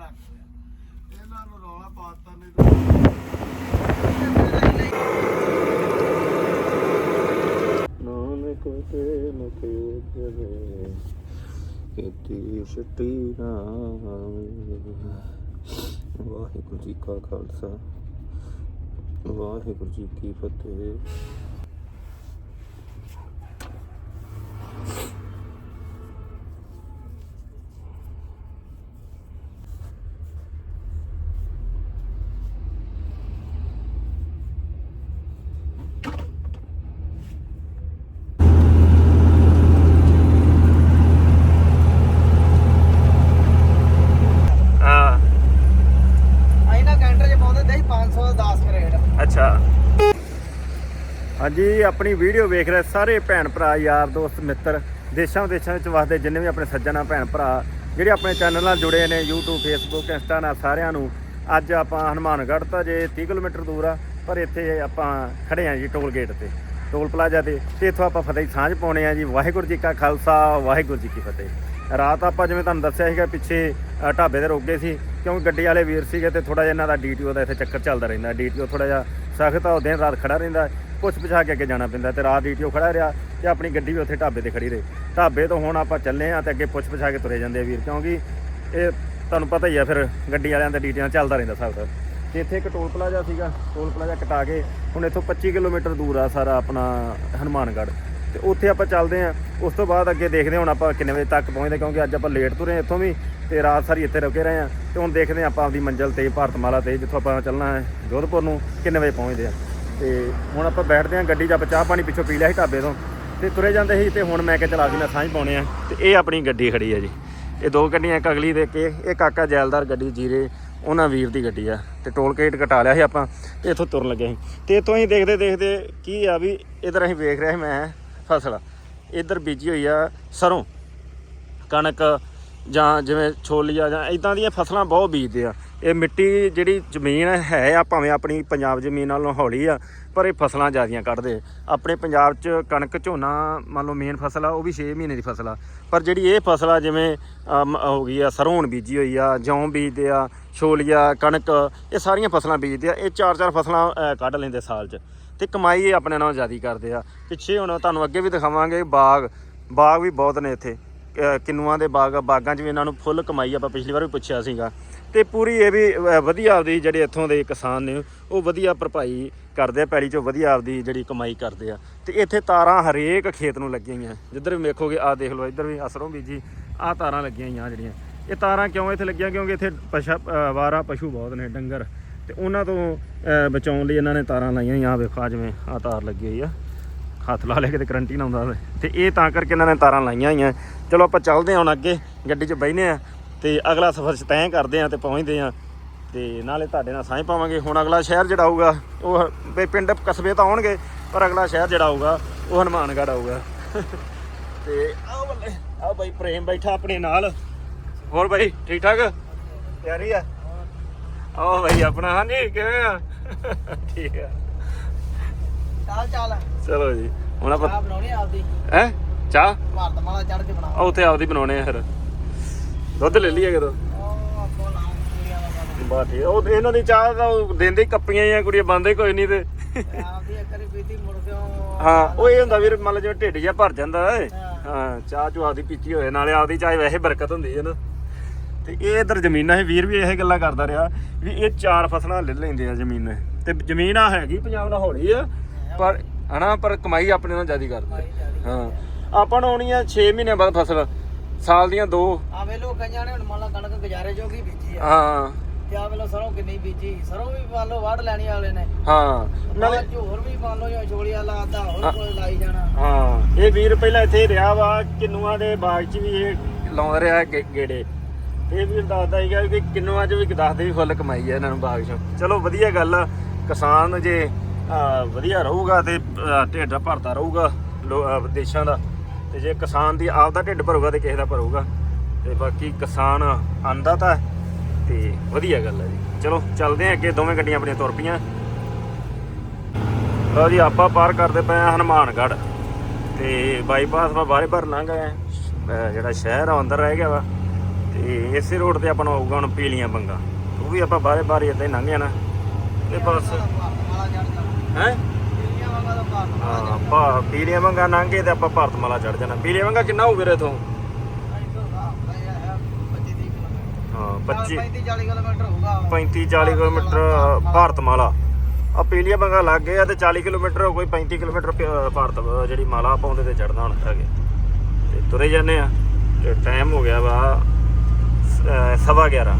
ਰੱਖ ਲਿਆ ਇਹਨਾਂ ਨੂੰ ਰੌਲਾ ਪਾਤਾ ਨਹੀਂ ਨਾਨਕ ਤੇ ਮੁਖੇ ਜਵੇ ਕੀਤੀ ਛੁੱਟੀ ਨਾ ਵਾਹਿਗੁਰੂ ਜੀ ਕਾ ਖਾਲਸਾ, ਵਾਹਿਗੁਰੂ ਜੀ ਕੀ ਫਤਿਹ ਹਾਂ ਅਸੀਂ ਨਾ ਕੈਂਟਰ 'ਚ ਪਾਉਂਦੇ ਹੁੰਦੇ ਸੀ 510 ਕਰੇਟ ਅੱਛਾ ਹਾਂਜੀ, ਆਪਣੀ ਵੀਡੀਓ ਵੇਖ ਰਹੇ ਸਾਰੇ ਭੈਣ ਭਰਾ, ਯਾਰ ਦੋਸਤ, ਮਿੱਤਰ, ਦੇਸ਼ਾਂ ਵਿਦੇਸ਼ਾਂ ਵਿੱਚ ਵਸਦੇ ਜਿੰਨੇ ਵੀ ਆਪਣੇ ਸੱਜਣਾ ਭੈਣ ਭਰਾ, ਜਿਹੜੇ ਆਪਣੇ ਚੈਨਲ ਨਾਲ ਜੁੜੇ ਨੇ, YouTube, Facebook ਇੰਸਟਾ ਨਾਲ ਸਾਰਿਆਂ ਨੂੰ, ਅੱਜ ਆਪਾਂ ਹਨੂਮਾਨਗੜ੍ਹ ਤਾਂ ਜੇ 30 ਕਿਲੋਮੀਟਰ ਦੂਰ ਆ, ਪਰ ਇੱਥੇ ਆਪਾਂ ਖੜੇ ਆ ਜੀ ਟੋਲ ਗੇਟ ਤੇ, ਟੋਲ ਪਲਾਜ਼ਾ ਤੇ ਤੇ ਇੱਥੋਂ ਆਪਾਂ ਫਤਿਹ ਦੀ ਸਾਂਝ ਪਾਉਣੇ ਆ ਜੀ, ਵਾਹਿਗੁਰੂ ਜੀ ਕਾ ਖਾਲਸਾ, ਵਾਹਿਗੁਰੂ ਜੀ ਕੀ ਫਤਿਹ। ਰਾਤ ਆਪਾਂ ਜਿਵੇਂ ਤੁਹਾਨੂੰ ਦੱਸਿਆ ਸੀਗਾ, ਪਿੱਛੇ ਢਾਬੇ ਤੇ ਰੁਕ ਗਏ ਸੀ, ਕਿਉਂਕਿ ਗੱਡੀ ਵਾਲੇ ਵੀਰ ਸੀਗੇ ਤੇ ਥੋੜਾ ਜਿਹਾ ਇਹਨਾਂ ਦਾ ਡੀਟੀਓ ਦਾ ਇੱਥੇ ਚੱਕਰ ਚੱਲਦਾ ਰਹਿੰਦਾ ਡੀਟੀਓ ਥੋੜਾ ਜਿਹਾ ਸਖਤ ਆ, ਉਹ ਦਿਨ ਰਾਤ ਖੜਾ ਰਹਿੰਦਾ ਪੁੱਛ ਪਿਛਾ ਕੇ ਅੱਗੇ ਜਾਣਾ ਪੈਂਦਾ ਤੇ ਰਾਤ ਡੀਟੀਓ ਖੜਾ ਰਿਹਾ ਤੇ ਆਪਣੀ ਗੱਡੀ ਵੀ ਉੱਥੇ ਢਾਬੇ ਤੇ ਖੜੀ ਰਹੀ। ਢਾਬੇ ਤੋਂ ਹੁਣ ਆਪਾਂ ਚੱਲੇ ਆ ਤੇ ਅੱਗੇ ਪੁੱਛ ਪਿਛਾ ਕੇ ਤੁਰੇ ਜਾਂਦੇ ਆ ਵੀਰ, ਕਿਉਂਕਿ ਇਹ ਤੁਹਾਨੂੰ ਪਤਾ ਹੀ ਆ ਫਿਰ ਗੱਡੀ ਵਾਲਿਆਂ ਦਾ ਡੀਟੀਆਂ ਚੱਲਦਾ ਰਹਿੰਦਾ ਸਭ ਤੋਂ ਤੇ ਇੱਥੇ ਇੱਕ ਟੋਲ ਪਲਾਜ਼ਾ ਸੀਗਾ, ਟੋਲ ਪਲਾਜ਼ਾ ਕਟਾ ਕੇ ਹੁਣ ਇੱਥੋਂ 25 ਕਿਲੋਮੀਟਰ ਦੂਰ ਆ ਸਾਰਾ ਆਪਣਾ ਹਨੂਮਾਨਗੜ੍ਹ। ਤੇ ਉੱਥੇ ਆਪਾਂ ਚੱਲਦੇ ਆਂ ਉਸ ਤੋਂ ਬਾਅਦ ਅੱਗੇ ਦੇਖਦੇ ਹਾਂ ਹੁਣ ਆਪਾਂ ਕਿੰਨੇ ਵਜੇ ਤੱਕ ਪਹੁੰਚਦੇ, ਕਿਉਂਕਿ ਅੱਜ ਆਪਾਂ ਲੇਟ ਤੁਰੇ ਇੱਥੋਂ ਵੀ ਤੇ ਰਾਤ ਸਾਰੀ ਇੱਥੇ ਰੁਕੇ ਰਹੇ ਆਂ ਤੇ ਹੁਣ ਦੇਖਦੇ ਹਾਂ ਆਪਾਂ ਆਪਦੀ ਮੰਜ਼ਿਲ ਤੇ ਭਾਰਤਮਾਲਾ ਤੇ ਜਿੱਥੋਂ ਆਪਾਂ ਚੱਲਣਾ ਹੈ ਜੋਧਪੁਰ ਨੂੰ ਕਿੰਨੇ ਵਜੇ ਪਹੁੰਚਦੇ ਆ ਤੇ ਹੁਣ ਆਪਾਂ ਬੈਠਦੇ ਆਂ ਗੱਡੀ 'ਚ ਆਪਾਂ ਚਾਹ ਪਾਣੀ ਪਿੱਛੋਂ ਪੀ ਲਿਆ ਸੀ ਢਾਬੇ ਤੋਂ ਤੇ ਤੁਰੇ ਜਾਂਦੇ ਸੀ ਤੇ ਹੁਣ ਮੈਂ ਕਿਹਾ ਚਲਾ ਜੀ ਮੈਂ ਸਾਂਝ ਪਾਉਣੇ ਆ। ਤੇ ਇਹ ਆਪਣੀ ਗੱਡੀ ਖੜੀ ਆ ਜੀ। ਇਹ ਦੋ ਗੱਡੀਆਂ, ਇੱਕ ਅਗਲੀ ਦੇ ਕੇ ਇਹ ਕਾਕਾ ਜੈਲਦਾਰ ਗੱਡੀ ਜੀਰੇ, ਉਹਨਾਂ ਵੀਰ ਦੀ ਗੱਡੀ ਆ। ਤੇ ਟੋਲ ਗੇਟ ਕਟਾ ਲਿਆ ਸੀ ਆਪਾਂ ਤੇ ਇੱਥੋਂ ਤੁਰਨ ਲੱਗੇ ਸੀ। ਤੇ ਇੱਥੋਂ ਅਸੀਂ ਦੇਖਦੇ ਦੇਖਦੇ ਕੀ ਆ ਵੀ ਇਧਰ ਅਸੀਂ ਵੇਖ ਰਿਹਾ ਸੀ ਮੈਂ ਫਸਲ। ਇਧਰ ਬੀਜੀ ਹੋਈ ਆ ਸਰੋਂ। ਕਣਕ ਜਾਂ ਜਿਵੇਂ ਛੋਲੀਆ ਜਾਂ ਇਦਾਂ ਦੀਆਂ ਫਸਲਾਂ ਬਹੁਤ ਬੀਜਦੇ ਆ। ਇਹ ਮਿੱਟੀ ਜਿਹੜੀ ਜ਼ਮੀਨ ਹੈ ਆ ਭਾਵੇਂ ਆਪਣੀ ਪੰਜਾਬ ਜ਼ਮੀਨ ਨਾਲੋਂ ਹੌਲੀ ਆ ਪਰ ਇਹ ਫਸਲਾਂ ਜ਼ਿਆਦੀਆਂ ਕੱਢਦੇ ਆਪਣੇ ਪੰਜਾਬ 'ਚ ਕਣਕ ਝੋਨਾ ਮੰਨ ਲਓ ਮੇਨ ਫਸਲ ਆ ਉਹ ਵੀ 6 ਮਹੀਨੇ ਦੀ ਫਸਲ ਆ। ਪਰ ਜਿਹੜੀ ਇਹ ਫਸਲ ਆ ਜਿਵੇਂ ਅਮ, ਹੋ ਗਈ ਆ ਸਰੋਂ ਬੀਜੀ ਹੋਈ ਆ ਜੌਂ ਬੀਜਦੇ ਆ ਛੋਲੀਆ ਕਣਕ ਇਹ ਸਾਰੀਆਂ ਫਸਲਾਂ ਬੀਜਦੇ ਆ। ਇਹ ਚਾਰ ਚਾਰ ਫਸਲਾਂ ਕੱਢ ਲੈਂਦੇ ਸਾਲ 'ਚ। ਤੇ ਕਮਾਈ ਇਹ ਆਪਣੇ ਨਾਲ ਜ਼ਿਆਦੀ ਕਰਦੇ ਆ। ਪਿੱਛੇ ਹੁਣ ਤੁਹਾਨੂੰ ਅੱਗੇ ਵੀ ਦਿਖਾਵਾਂਗੇ ਬਾਗ। ਬਾਗ ਵੀ ਬਹੁਤ ਨੇ ਇੱਥੇ। ਕਿੰਨੂਆਂ ਦੇ ਬਾਗ ਬਾਗਾਂ 'ਚ ਵੀ ਇਹਨਾਂ ਨੂੰ ਫੁੱਲ ਕਮਾਈ ਆਪਾਂ ਪਿਛਲੀ ਵਾਰ ਵੀ ਪੁੱਛਿਆ ਸੀਗਾ। ਤੇ ਪੂਰੀ ਇਹ ਵੀ ਵਧੀਆ ਆਪਦੀ ਜਿਹੜੇ ਇੱਥੋਂ ਦੇ ਕਿਸਾਨ ਨੇ ਉਹ ਵਧੀਆ ਭਰਪਾਈ ਕਰਦੇ ਆ ਪੈਲੀ 'ਚੋਂ ਵਧੀਆ ਆਪਦੀ ਜਿਹੜੀ ਕਮਾਈ ਕਰਦੇ ਆ। ਤੇ ਇੱਥੇ ਤਾਰਾਂ ਹਰੇਕ ਖੇਤ ਨੂੰ ਲੱਗੀਆਂ ਹੋਈਆਂ। ਜਿੱਧਰ ਵੀ ਵੇਖੋਗੇ ਆਹ ਦੇਖ ਲਓ ਇੱਧਰ ਵੀ ਅਸਰੋਂ ਬੀਜੀ ਆਹ ਤਾਰਾਂ ਲੱਗੀਆਂ ਹੋਈਆਂ ਆਹ ਜਿਹੜੀਆਂ। ਇਹ ਤਾਰਾਂ ਕਿਉਂ ਇੱਥੇ ਲੱਗੀਆਂ? ਕਿਉਂਕਿ ਇੱਥੇ ਪਸ਼ਾ ਅ, ਵਾਰਾ ਪਸ਼ੂ ਬਹੁਤ ਨੇ ਡੰਗਰ। ਤੇ ਉਹਨਾਂ ਤੋਂ ਬਚਾਉਣ ਲਈ ਇਹਨਾਂ ਨੇ ਤਾਰਾਂ ਲਾਈਆਂ ਹੋਈਆਂ। ਆਹ ਵੇਖੋ ਆਹ ਜਿਵੇਂ ਆਹ ਤਾਰ ਲੱਗੀ ਹੋਈ ਆ। ਹੱਥ ਲਾ ਲੈ ਕਿਤੇ ਕਰੰਟ ਹੀ ਨਾ ਆਉਂਦਾ ਹੋਵੇ। ਤੇ ਇਹ ਤਾਂ ਕਰਕੇ ਇਹਨਾਂ ਨੇ ਤਾਰਾਂ ਲਾਈਆਂ ਹੋਈਆਂ। ਚਲੋ ਆਪਾਂ ਚੱਲਦੇ ਹਾਂ ਹੁਣ ਅੱਗੇ, ਗੱਡੀ 'ਚ ਬਹਿਨੇ ਆ ਤੇ ਅਗਲਾ ਸਫ਼ਰ 'ਚ ਤੈਅ ਕਰਦੇ ਆ ਤੇ ਪਹੁੰਚਦੇ ਆ ਤੇ ਨਾਲੇ ਤੁਹਾਡੇ ਨਾਲ ਸਾਂਝ ਪਾਵਾਂਗੇ। ਹੁਣ ਅਗਲਾ ਸ਼ਹਿਰ ਜਿਹੜਾ ਆਊਗਾ ਉਹ ਪਿੰਡ ਕਸਬੇ ਤਾਂ ਆਉਣਗੇ, ਪਰ ਅਗਲਾ ਸ਼ਹਿਰ ਜਿਹੜਾ ਆਊਗਾ ਉਹ ਹਨੂਮਾਨਗੜ੍ਹ ਆਊਗਾ। ਤੇ ਆਹ ਬੱਲੇ ਆਹ ਬਾਈ, ਪ੍ਰੇਮ ਬੈਠਾ ਆਪਣੇ ਨਾਲ। ਹੋਰ ਬਾਈ, ਠੀਕ ਠਾਕ? ਤਿਆਰੀ ਆ? ਆਹ ਬਾਈ, ਆਪਣਾ, ਹਾਂਜੀ, ਕਿਵੇਂ ਆ? ਠੀਕ ਆ। ਚੱਲ ਚੱਲ ਚਲੋ ਜੀ ਹੁਣ ਆਪਾਂ ਚਾਹ ਬਣਾਉਣੀ ਆਪਦੀ। ਹੈ? ਚਾਹ? ਭਾਰਤ ਮਾਲਾ ਚੜ ਕੇ ਬਣਾ। ਉੱਥੇ ਆਪਦੀ ਬਣਾਉਣੇ ਆ ਫਿਰ। ਦੁੱਧ ਲੈ ਲਈਏ ਕਦੋਂ ਬਾ ਠੀਕ। ਉਹ ਇਹਨਾਂ ਦੀ ਚਾਹ ਤਾਂ ਦਿੰਦੇ ਕੱਪੀਆਂ ਆ ਕੁੜੀਆਂ ਬੰਦੇ ਕੋਈ ਨਹੀਂ ਤੇ। ਆਪਦੀ ਇੱਕ ਵਾਰੀ ਪੀਤੀ ਮੁੜ ਕੇ ਉਹ- ਹਾਂ ਉਹ ਇਹ ਹੁੰਦਾ ਵੀਰ ਮੰਨ ਲਓ ਜਿਵੇਂ ਢਿੱਡ ਜਿਹਾ ਭਰ ਜਾਂਦਾ ਏ ਹਾਂ। ਹਾਂ ਚਾਹ ਚੂ ਆਪਦੀ ਪੀਤੀ ਹੋਏ ਨਾਲੇ ਆਪਦੀ ਚਾਹ ਵੈਸੇ ਬਰਕਤ ਹੁੰਦੀ ਹੈ ਨਾ। ਤੇ ਇਹ ਇਧਰ ਜ਼ਮੀਨਾਂ ਹੈ ਵੀਰ ਵੀ ਇਹ ਗੱਲਾਂ ਕਰਦਾ ਰਿਹਾ ਵੀ ਇਹ ਚਾਰ ਫਸਲਾਂ ਲੈ ਲੈਂਦੇ ਆ ਜ਼ਮੀਨ ਤੇ ਜ਼ਮੀਨ ਆ ਹੈਗੀ ਪੰਜਾਬ ਨਾਲ ਹੌਲੀ ਆ। ਪਰ ਹਨਾ ਪਰ ਕਮਾਈ ਆਪਣੇ ਨਾਲ ਜ਼ਿਆਦਾ ਕਰਦੇ। ਹਾਂ। ਆਪਾਂ ਨੂੰ ਆਉਣੀ ਆ 6 ਮਹੀਨੇ ਬਾਅਦ ਫਸਲ ਸਾਲ ਦੀਆਂ ਦੋ। ਆ ਵੇਲੋ ਕਈਆਂ ਨੇ ਹੁਣ ਮੰਨ ਲਾ ਕਣਕ ਗੁਜ਼ਾਰੇ ਜੋਗੀ ਬੀਜੀ ਆ। ਹਾਂ। ਤੇ ਆ ਵੇਲੋ ਸਰੋਂ ਕਿੰਨੀ ਬੀਜੀ। ਸਰੋਂ ਵੀ ਮੰਨ ਲਓ ਵੱਢ ਲੈਣੀ ਵਾਲੇ ਨੇ। ਹਾਂ। ਨਾਲੇ ਨਾਲੇ ਹੋਰ ਵੀ ਮੰਨ ਲਓ ਜੋ ਛੋਲੀਆ ਲਾਦਾ ਹੋਰ ਕੋਈ ਲਾਈ ਜਾਣਾ। ਹਾਂ। ਇਹ ਵੀਰ ਪਹਿਲਾਂ ਇੱਥੇ ਰਿਹਾ ਵਾ ਕਿੰਨੂਆਂ ਦੇ ਬਾਗ 'ਚ ਵੀ ਇਹ ਲਾਉਂਦਾ ਰਿਹਾ ਗੇੜੇ। ਇਹ ਵੀਰ ਦੱਸਦਾ ਸੀਗਾ ਕਿ ਕਿੰਨੂਆਂ 'ਚ ਵੀ ਦੱਸਦੇ ਵੀ ਫੁੱਲ ਕਮਾਈ ਹੈ ਇਹਨਾਂ ਨੂੰ ਬਾਗ 'ਚੋਂ। ਚਲੋ ਵਧੀਆ ਗੱਲ ਆ। ਕਿਸਾਨ ਜੇ ਵਧੀਆ ਰਹੂਗਾ ਤੇ ਢਿੱਡ ਭਰਦਾ ਰਹੂਗਾ ਲੋ- ਅਹ, ਦਾ। ਤੇ ਜੇ ਕਿਸਾਨ ਦੀ ਆਪ ਦਾ ਢਿੱਡ ਭਰੂਗਾ ਤੇ ਕਿਸੇ ਦਾ ਭਰੂਗਾ। ਤੇ ਬਾਕੀ ਕਿਸਾਨ ਆਂਦਾ ਤਾਂ ਤੇ ਵਧੀਆ ਗੱਲ ਹੈ ਜੀ। ਚਲੋ ਚੱਲਦੇ ਹਾਂ ਅੱਗੇ ਦੋਵੇਂ ਗੱਡੀਆਂ ਆਪਣੀਆਂ ਤੁਰ ਪਈਆਂ। ਲਓ ਜੀ ਆਪਾਂ ਪਾਰ ਕਰਦੇ ਪਏ ਆ ਹਨੂਮਾਨਗੜ੍ਹ। ਤੇ ਬਾਈਪਾਸ ਆਪਾਂ ਬਾਹਰੇ ਭਰ ਲੰਘ ਗਏ ਜਿਹੜਾ ਸ਼ਹਿਰ ਆ ਅੰਦਰ ਰਹਿ ਗਿਆ ਵਾ। ਤੇ ਇਸੇ ਰੋਡ ਤੇ ਆਪਾਂ ਨੂੰ ਆਊਗਾ ਹੁਣ ਪੀਲੀਆਂ ਬੰਗਾ। ਉਹ ਵੀ ਆਪਾਂ ਬਾਹਰੇ ਬਾਰੇ ਇਦਾਂ ਹੀ ਲੰਘ ਜਾਣਾ। ਤੇ ਬਸ ਹੈ? ਪੀਲੀਆਂ ਵਾਂਗਾ ਦਾ ਭਾਰਤ ਹਾਂ, ਭਾ, ਪੀਲੀਆਂ ਬੰਗਾ ਲੰਘੇ ਤੇ ਆਪਾਂ ਭਾਰਤਮਾਲਾ ਚੜ ਜਾਣਾ। ਪੀਲੀਆਂ ਬੰਗਾ ਕਿੰਨਾ ਹੋਊ ਵੀਰੇ ਤੋਂ ਹਾਂ 25 35 40 ਕਿਲੋਮੀਟਰ ਹੋਊਗਾ 35 40 ਕਿਲੋਮੀਟਰ ਭਾਰਤਮਾਲਾ ਆ ਪੀਲੀਆਂ ਬੰਗਾ ਲੱਗ ਗਏ ਆ ਤੇ 40 ਕਿਲੋਮੀਟਰ, ਕੋਈ 35 ਕਿਲੋਮੀਟਰ ਪ- ਭਾਰਤ ਜਿਹੜੀ ਮਾਲਾ ਆਪਾਂ ਤੇ ਚੜਨਾ ਹੁਣ ਹੈਗੇ। ਤੇ ਤੁਰੇ ਜਾਂਦੇ ਆ। ਤੇ ਟਾਈਮ ਹੋ ਗਿਆ ਵਾ ਸ- ਸਵਾ 11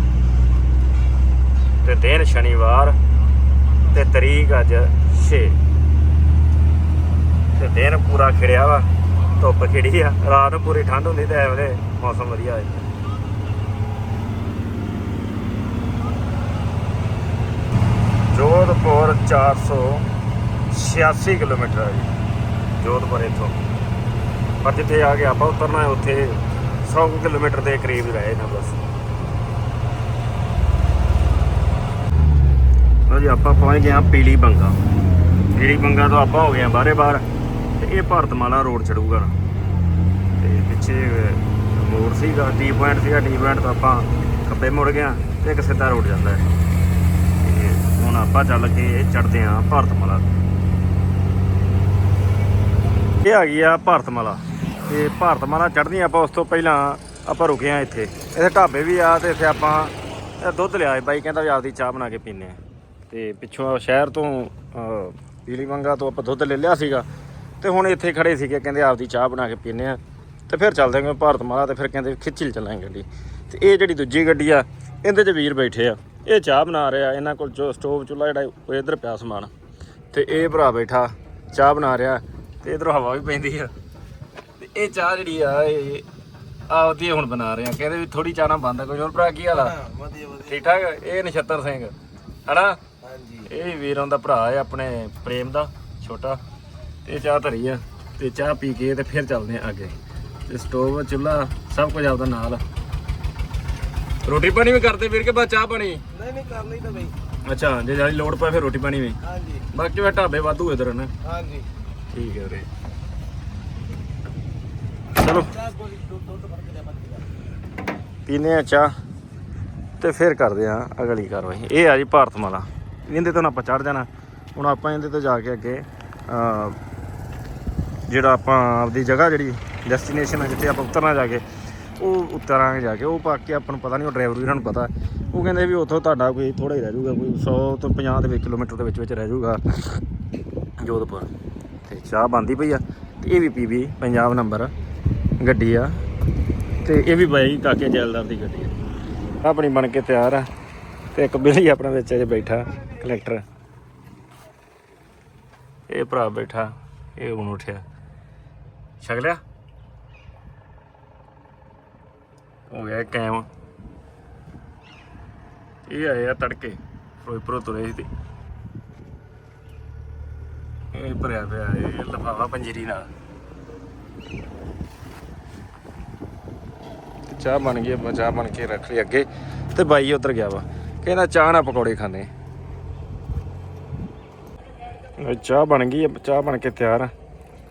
ਤੇ ਦਿਨ ਸ਼ਨੀਵਾਰ ਤੇ ਤਰੀਕ ਅੱਜ 6 ਤੇ ਦਿਨ ਪੂਰਾ ਖਿੜਿਆ ਵਾ, ਧੁੱਪ ਖਿੜੀ ਆ, ਰਾਤ ਨੂੰ ਪੂਰੀ ਠੰਡ ਹੁੰਦੀ ਤੇ ਐ ਮੌਸਮ ਵਧੀਆ ਹੈ ਜੋਧਪੁਰ 486 ਕਿਲੋਮੀਟਰ ਹੈ ਜੀ, ਜੋਧਪੁਰ ਇੱਥੋਂ। ਪਰ ਜਿੱਥੇ ਆ ਕੇ ਆਪਾਂ ਉਤਰਨਾ ਹੈ, ਉੱਥੇ 100 ਕਿਲੋਮੀਟਰ ਦੇ ਕਰੀਬ ਰਹੇ ਨਾ ਬਸ। ਲਓ ਜੀ, ਆਪਾਂ ਪਹੁੰਚ ਗਏ ਹਾਂ ਪੀਲੀ ਬੰਗਾ। ਜਿਹੜੀ ਬੰਗਾ ਤੋਂ ਆਪਾਂ ਹੋ ਗਏ ਹਾਂ ਬਾਰੇ ਬਾਹਰ, ਤੇ ਇਹ ਭਾਰਤਮਾਲਾ ਰੋਡ ਚੜੂਗਾ ਤੇ ਪਿੱਛੇ ਮੋੜ ਸੀਗਾ ਟੀ ਪੁਆਇੰਟ ਸੀਗਾ ਟੀ ਪੁਆਇੰਟ ਤੋਂ ਆਪਾਂ ਖੱਬੇ ਮੁੜ ਗਏ ਹਾਂ ਤੇ ਇੱਕ ਸਿੱਧਾ ਰੋਡ ਜਾਂਦਾ ਹੈ। ਤੇ ਹੁਣ ਆਪਾਂ ਚੱਲ ਕੇ ਚੜਦੇ ਆਂ ਭਾਰਤਮਾਲਾ ਇਹ ਆ ਗਈ ਆ ਭਾਰਤਮਾਲਾ। ਤੇ ਭਾਰਤਮਾਲਾ ਚੜ੍ਹਨੀ ਆਪਾਂ, ਉਸ ਤੋਂ ਪਹਿਲਾਂ ਆਪਾਂ ਰੁਕੇ ਆ ਇੱਥੇ। ਇੱਥੇ ਢਾਬੇ ਵੀ ਆ ਤੇ ਇੱਥੇ ਆਪਾਂ ਇਹ ਦੁੱਧ ਲਿਆ ਬਾਈ ਕਹਿੰਦਾ ਵੀ ਆਪਦੀ ਚਾਹ ਬਣਾ ਕੇ ਪੀਨੇ ਆ। ਤੇ ਪਿੱਛੋਂ ਸ਼ਹਿਰ ਤੋਂ ਪੀਲੀ ਮੰਗਾ ਤੋਂ ਆਪਾਂ ਦੁੱਧ ਲੈ ਲਿਆ ਸੀਗਾ ਤੇ ਹੁਣ ਇੱਥੇ ਖੜੇ ਸੀਗੇ ਕਹਿੰਦੇ ਆਪਦੀ ਚਾਹ ਬਣਾ ਕੇ ਪੀਨੇ ਆ ਤੇ ਫਿਰ ਚੱਲਦੇ ਹਾਂ ਭਾਰਤਮਾਲਾ ਤੇ ਫਿਰ ਕਹਿੰਦੇ ਖਿੱਚੀ ਚੱਲਾਂਗੇ ਗੱਡੀ। ਤੇ ਇਹ ਜਿਹੜੀ ਦੂਜੀ ਗੱਡੀ ਆ ਇਹਦੇ 'ਚ ਵੀਰ ਬੈਠੇ ਆ। ਇਹ ਚਾਹ ਬਣਾ ਰਿਹਾ ਇਹਨਾਂ ਕੋਲ ਜੋ ਸਟੋਵ ਚੁੱਲ੍ਹਾ ਜਿਹੜਾ ਉਹ ਇਧਰ ਪਿਆ ਸਮਾਨ। ਤੇ ਇਹ ਭਰਾ ਬੈਠਾ ਚਾਹ ਬਣਾ ਰਿਹਾ ਤੇ ਇਧਰੋਂ ਹਵਾ ਵੀ ਪੈਂਦੀ ਆ। ਤੇ ਇਹ ਚਾਹ ਜਿਹੜੀ ਆ ਇਹ ਆਪਦੀ ਹੁਣ ਬਣਾ ਰਹੇ ਆ। ਕਹਿੰਦੇ ਵੀ ਥੋੜੀ ਚਾਹ ਨਾ ਬੰਦ ਕੋਈ ਹੋਰ ਭਰਾ ਕੀ ਹਾਲ ਆ? ਵਧੀਆ ਵਧੀਆ। ਠੀਕ ਠਾਕ ਇਹ ਨਛੱਤਰ ਸਿੰਘ ਹਨਾ? ਇਹ ਵੀਰਾਂ ਦਾ ਭਰਾ ਹੈ ਆਪਣੇ ਪ੍ਰੇਮ ਦਾ ਛੋਟਾ। ਤੇ ਚਾਹ ਧਰੀ ਆ ਤੇ ਚਾਹ ਪੀ ਕੇ ਤੇ ਫਿਰ ਚੱਲਦੇ ਆ ਅੱਗੇ। ਤੇ ਸਟੋਵ ਚੁੱਲ੍ਹਾ ਸਭ ਕੁਝ ਆਪਦਾ ਨਾਲ। ਰੋਟੀ ਪਾਣੀ ਵੀ ਕਰਦੇ ਵੀਰ ਕੇ ਬਾਅਦ ਚਾਹ ਪਾਣੀ? ਨਹੀਂ ਨਹੀਂ ਕਰ ਲਈ ਤਾਂ ਬਈ। ਅੱਛਾ ਜੇ ਜਾਲੀ ਲੋੜ ਪਏ ਫਿਰ ਰੋਟੀ ਪਾਣੀ ਵੀ। ਹਾਂਜੀ। ਬਾਕੀ ਵੇ ਢਾਬੇ ਵਾਧੂ ਇਧਰ ਨੇ। ਹਾਂਜੀ। ਠੀਕ ਹੈ ਵੀਰੇ। ਚਲੋ। ਪੀਨੇ ਆ ਚਾਹ ਤੇ ਫਿਰ ਕਰਦੇ ਆ ਅਗਲੀ ਕਾਰਵਾਈ। ਇਹ ਆ ਜੀ ਭਾਰਤਮਾਲਾ ਇਹਦੇ ਤੋਂ ਆਪਾਂ ਚੜ ਜਾਣਾ। ਹੁਣ ਆਪਾਂ ਇਹਦੇ ਤੋਂ ਜਾ ਕੇ ਅੱਗੇ ਜਿਹੜਾ ਆਪਾਂ ਆਪਦੀ ਜਗ੍ਹਾ ਜਿਹੜੀ ਡੈਸਟੀਨੇਸ਼ਨ ਹੈ ਜਿੱਥੇ ਆਪਾਂ ਉਤਰਨਾ ਜਾ ਕੇ, ਉਹ ਉਤਰਾਂਗੇ ਜਾ ਕੇ। ਉਹ ਪਾ ਕੇ ਆਪਾਂ ਨੂੰ ਪਤਾ ਨਹੀਂ, ਉਹ ਡਰਾਈਵਰ ਵੀਰਾਂ ਨੂੰ ਪਤਾ। ਉਹ ਕਹਿੰਦੇ ਵੀ ਉੱਥੋਂ ਤੁਹਾਡਾ ਕੋਈ ਥੋੜਾ ਹੀ ਰਹਿ ਜਾਊਗਾ, ਕੋਈ 100 ਤੋਂ 50 ਦੇ ਵਿੱਚ ਕਿਲੋਮੀਟਰ ਦੇ ਵਿੱਚ ਵਿੱਚ ਰਹਿ ਜਾਊਗਾ। ਜੋਧਪੁਰ। ਤੇ ਚਾਹ ਬੰਦੀ ਪਈ ਆ, ਤੇ ਇਹ ਵੀ ਪੀਬੀ ਪੰਜਾਬ ਨੰਬਰ ਗੱਡੀ ਆ। ਤੇ ਇਹ ਵੀ ਬਾਈ ਕਾਕੇ ਜੈਲਦਾਰ ਦੀ ਗੱਡੀ ਆ। ਆਪਣੀ ਬਣ ਕੇ ਤਿਆਰ ਆ। ਤੇ ਇੱਕ ਬਿਲੀ ਆਪਣਾ ਵਿੱਚ ਅਜੇ ਬੈਠਾ। ਕਲੈਕਟਰ ਇਹ ਭਰਾ ਬੈਠਾ, ਇਹ ਹੁਣ ਉਠਿਆ। ਛਕ ਲਿਆ? ਹੋ ਗਿਆ ਕਾਇਮ। ਇਹ ਆਏ ਆ ਤੜਕੇ, ਫਿਰੋਜ਼ਪੁਰੋਂ ਤੁਰੇ ਸੀ ਤੇ। ਇਹ ਭਰਿਆ ਪਿਆ, ਇਹ ਲਫਾਫਾ ਪੰਜੀਰੀ ਨਾਲ। ਚਾਹ ਬਣ ਗਈ ਚਾਹ ਬਣ ਕੇ ਰੱਖ ਲਈ ਅੱਗੇ। ਤੇ ਬਾਈ ਉਧਰ ਗਿਆ ਵਾ। ਕਹਿੰਦਾ ਚਾਹ ਨਾਲ ਪਕੌੜੇ ਖਾਣੇ ਚਾਹ ਬਣ ਗਈ ਹੈ, ਚਾਹ ਬਣ ਕੇ ਤਿਆਰ ਆ।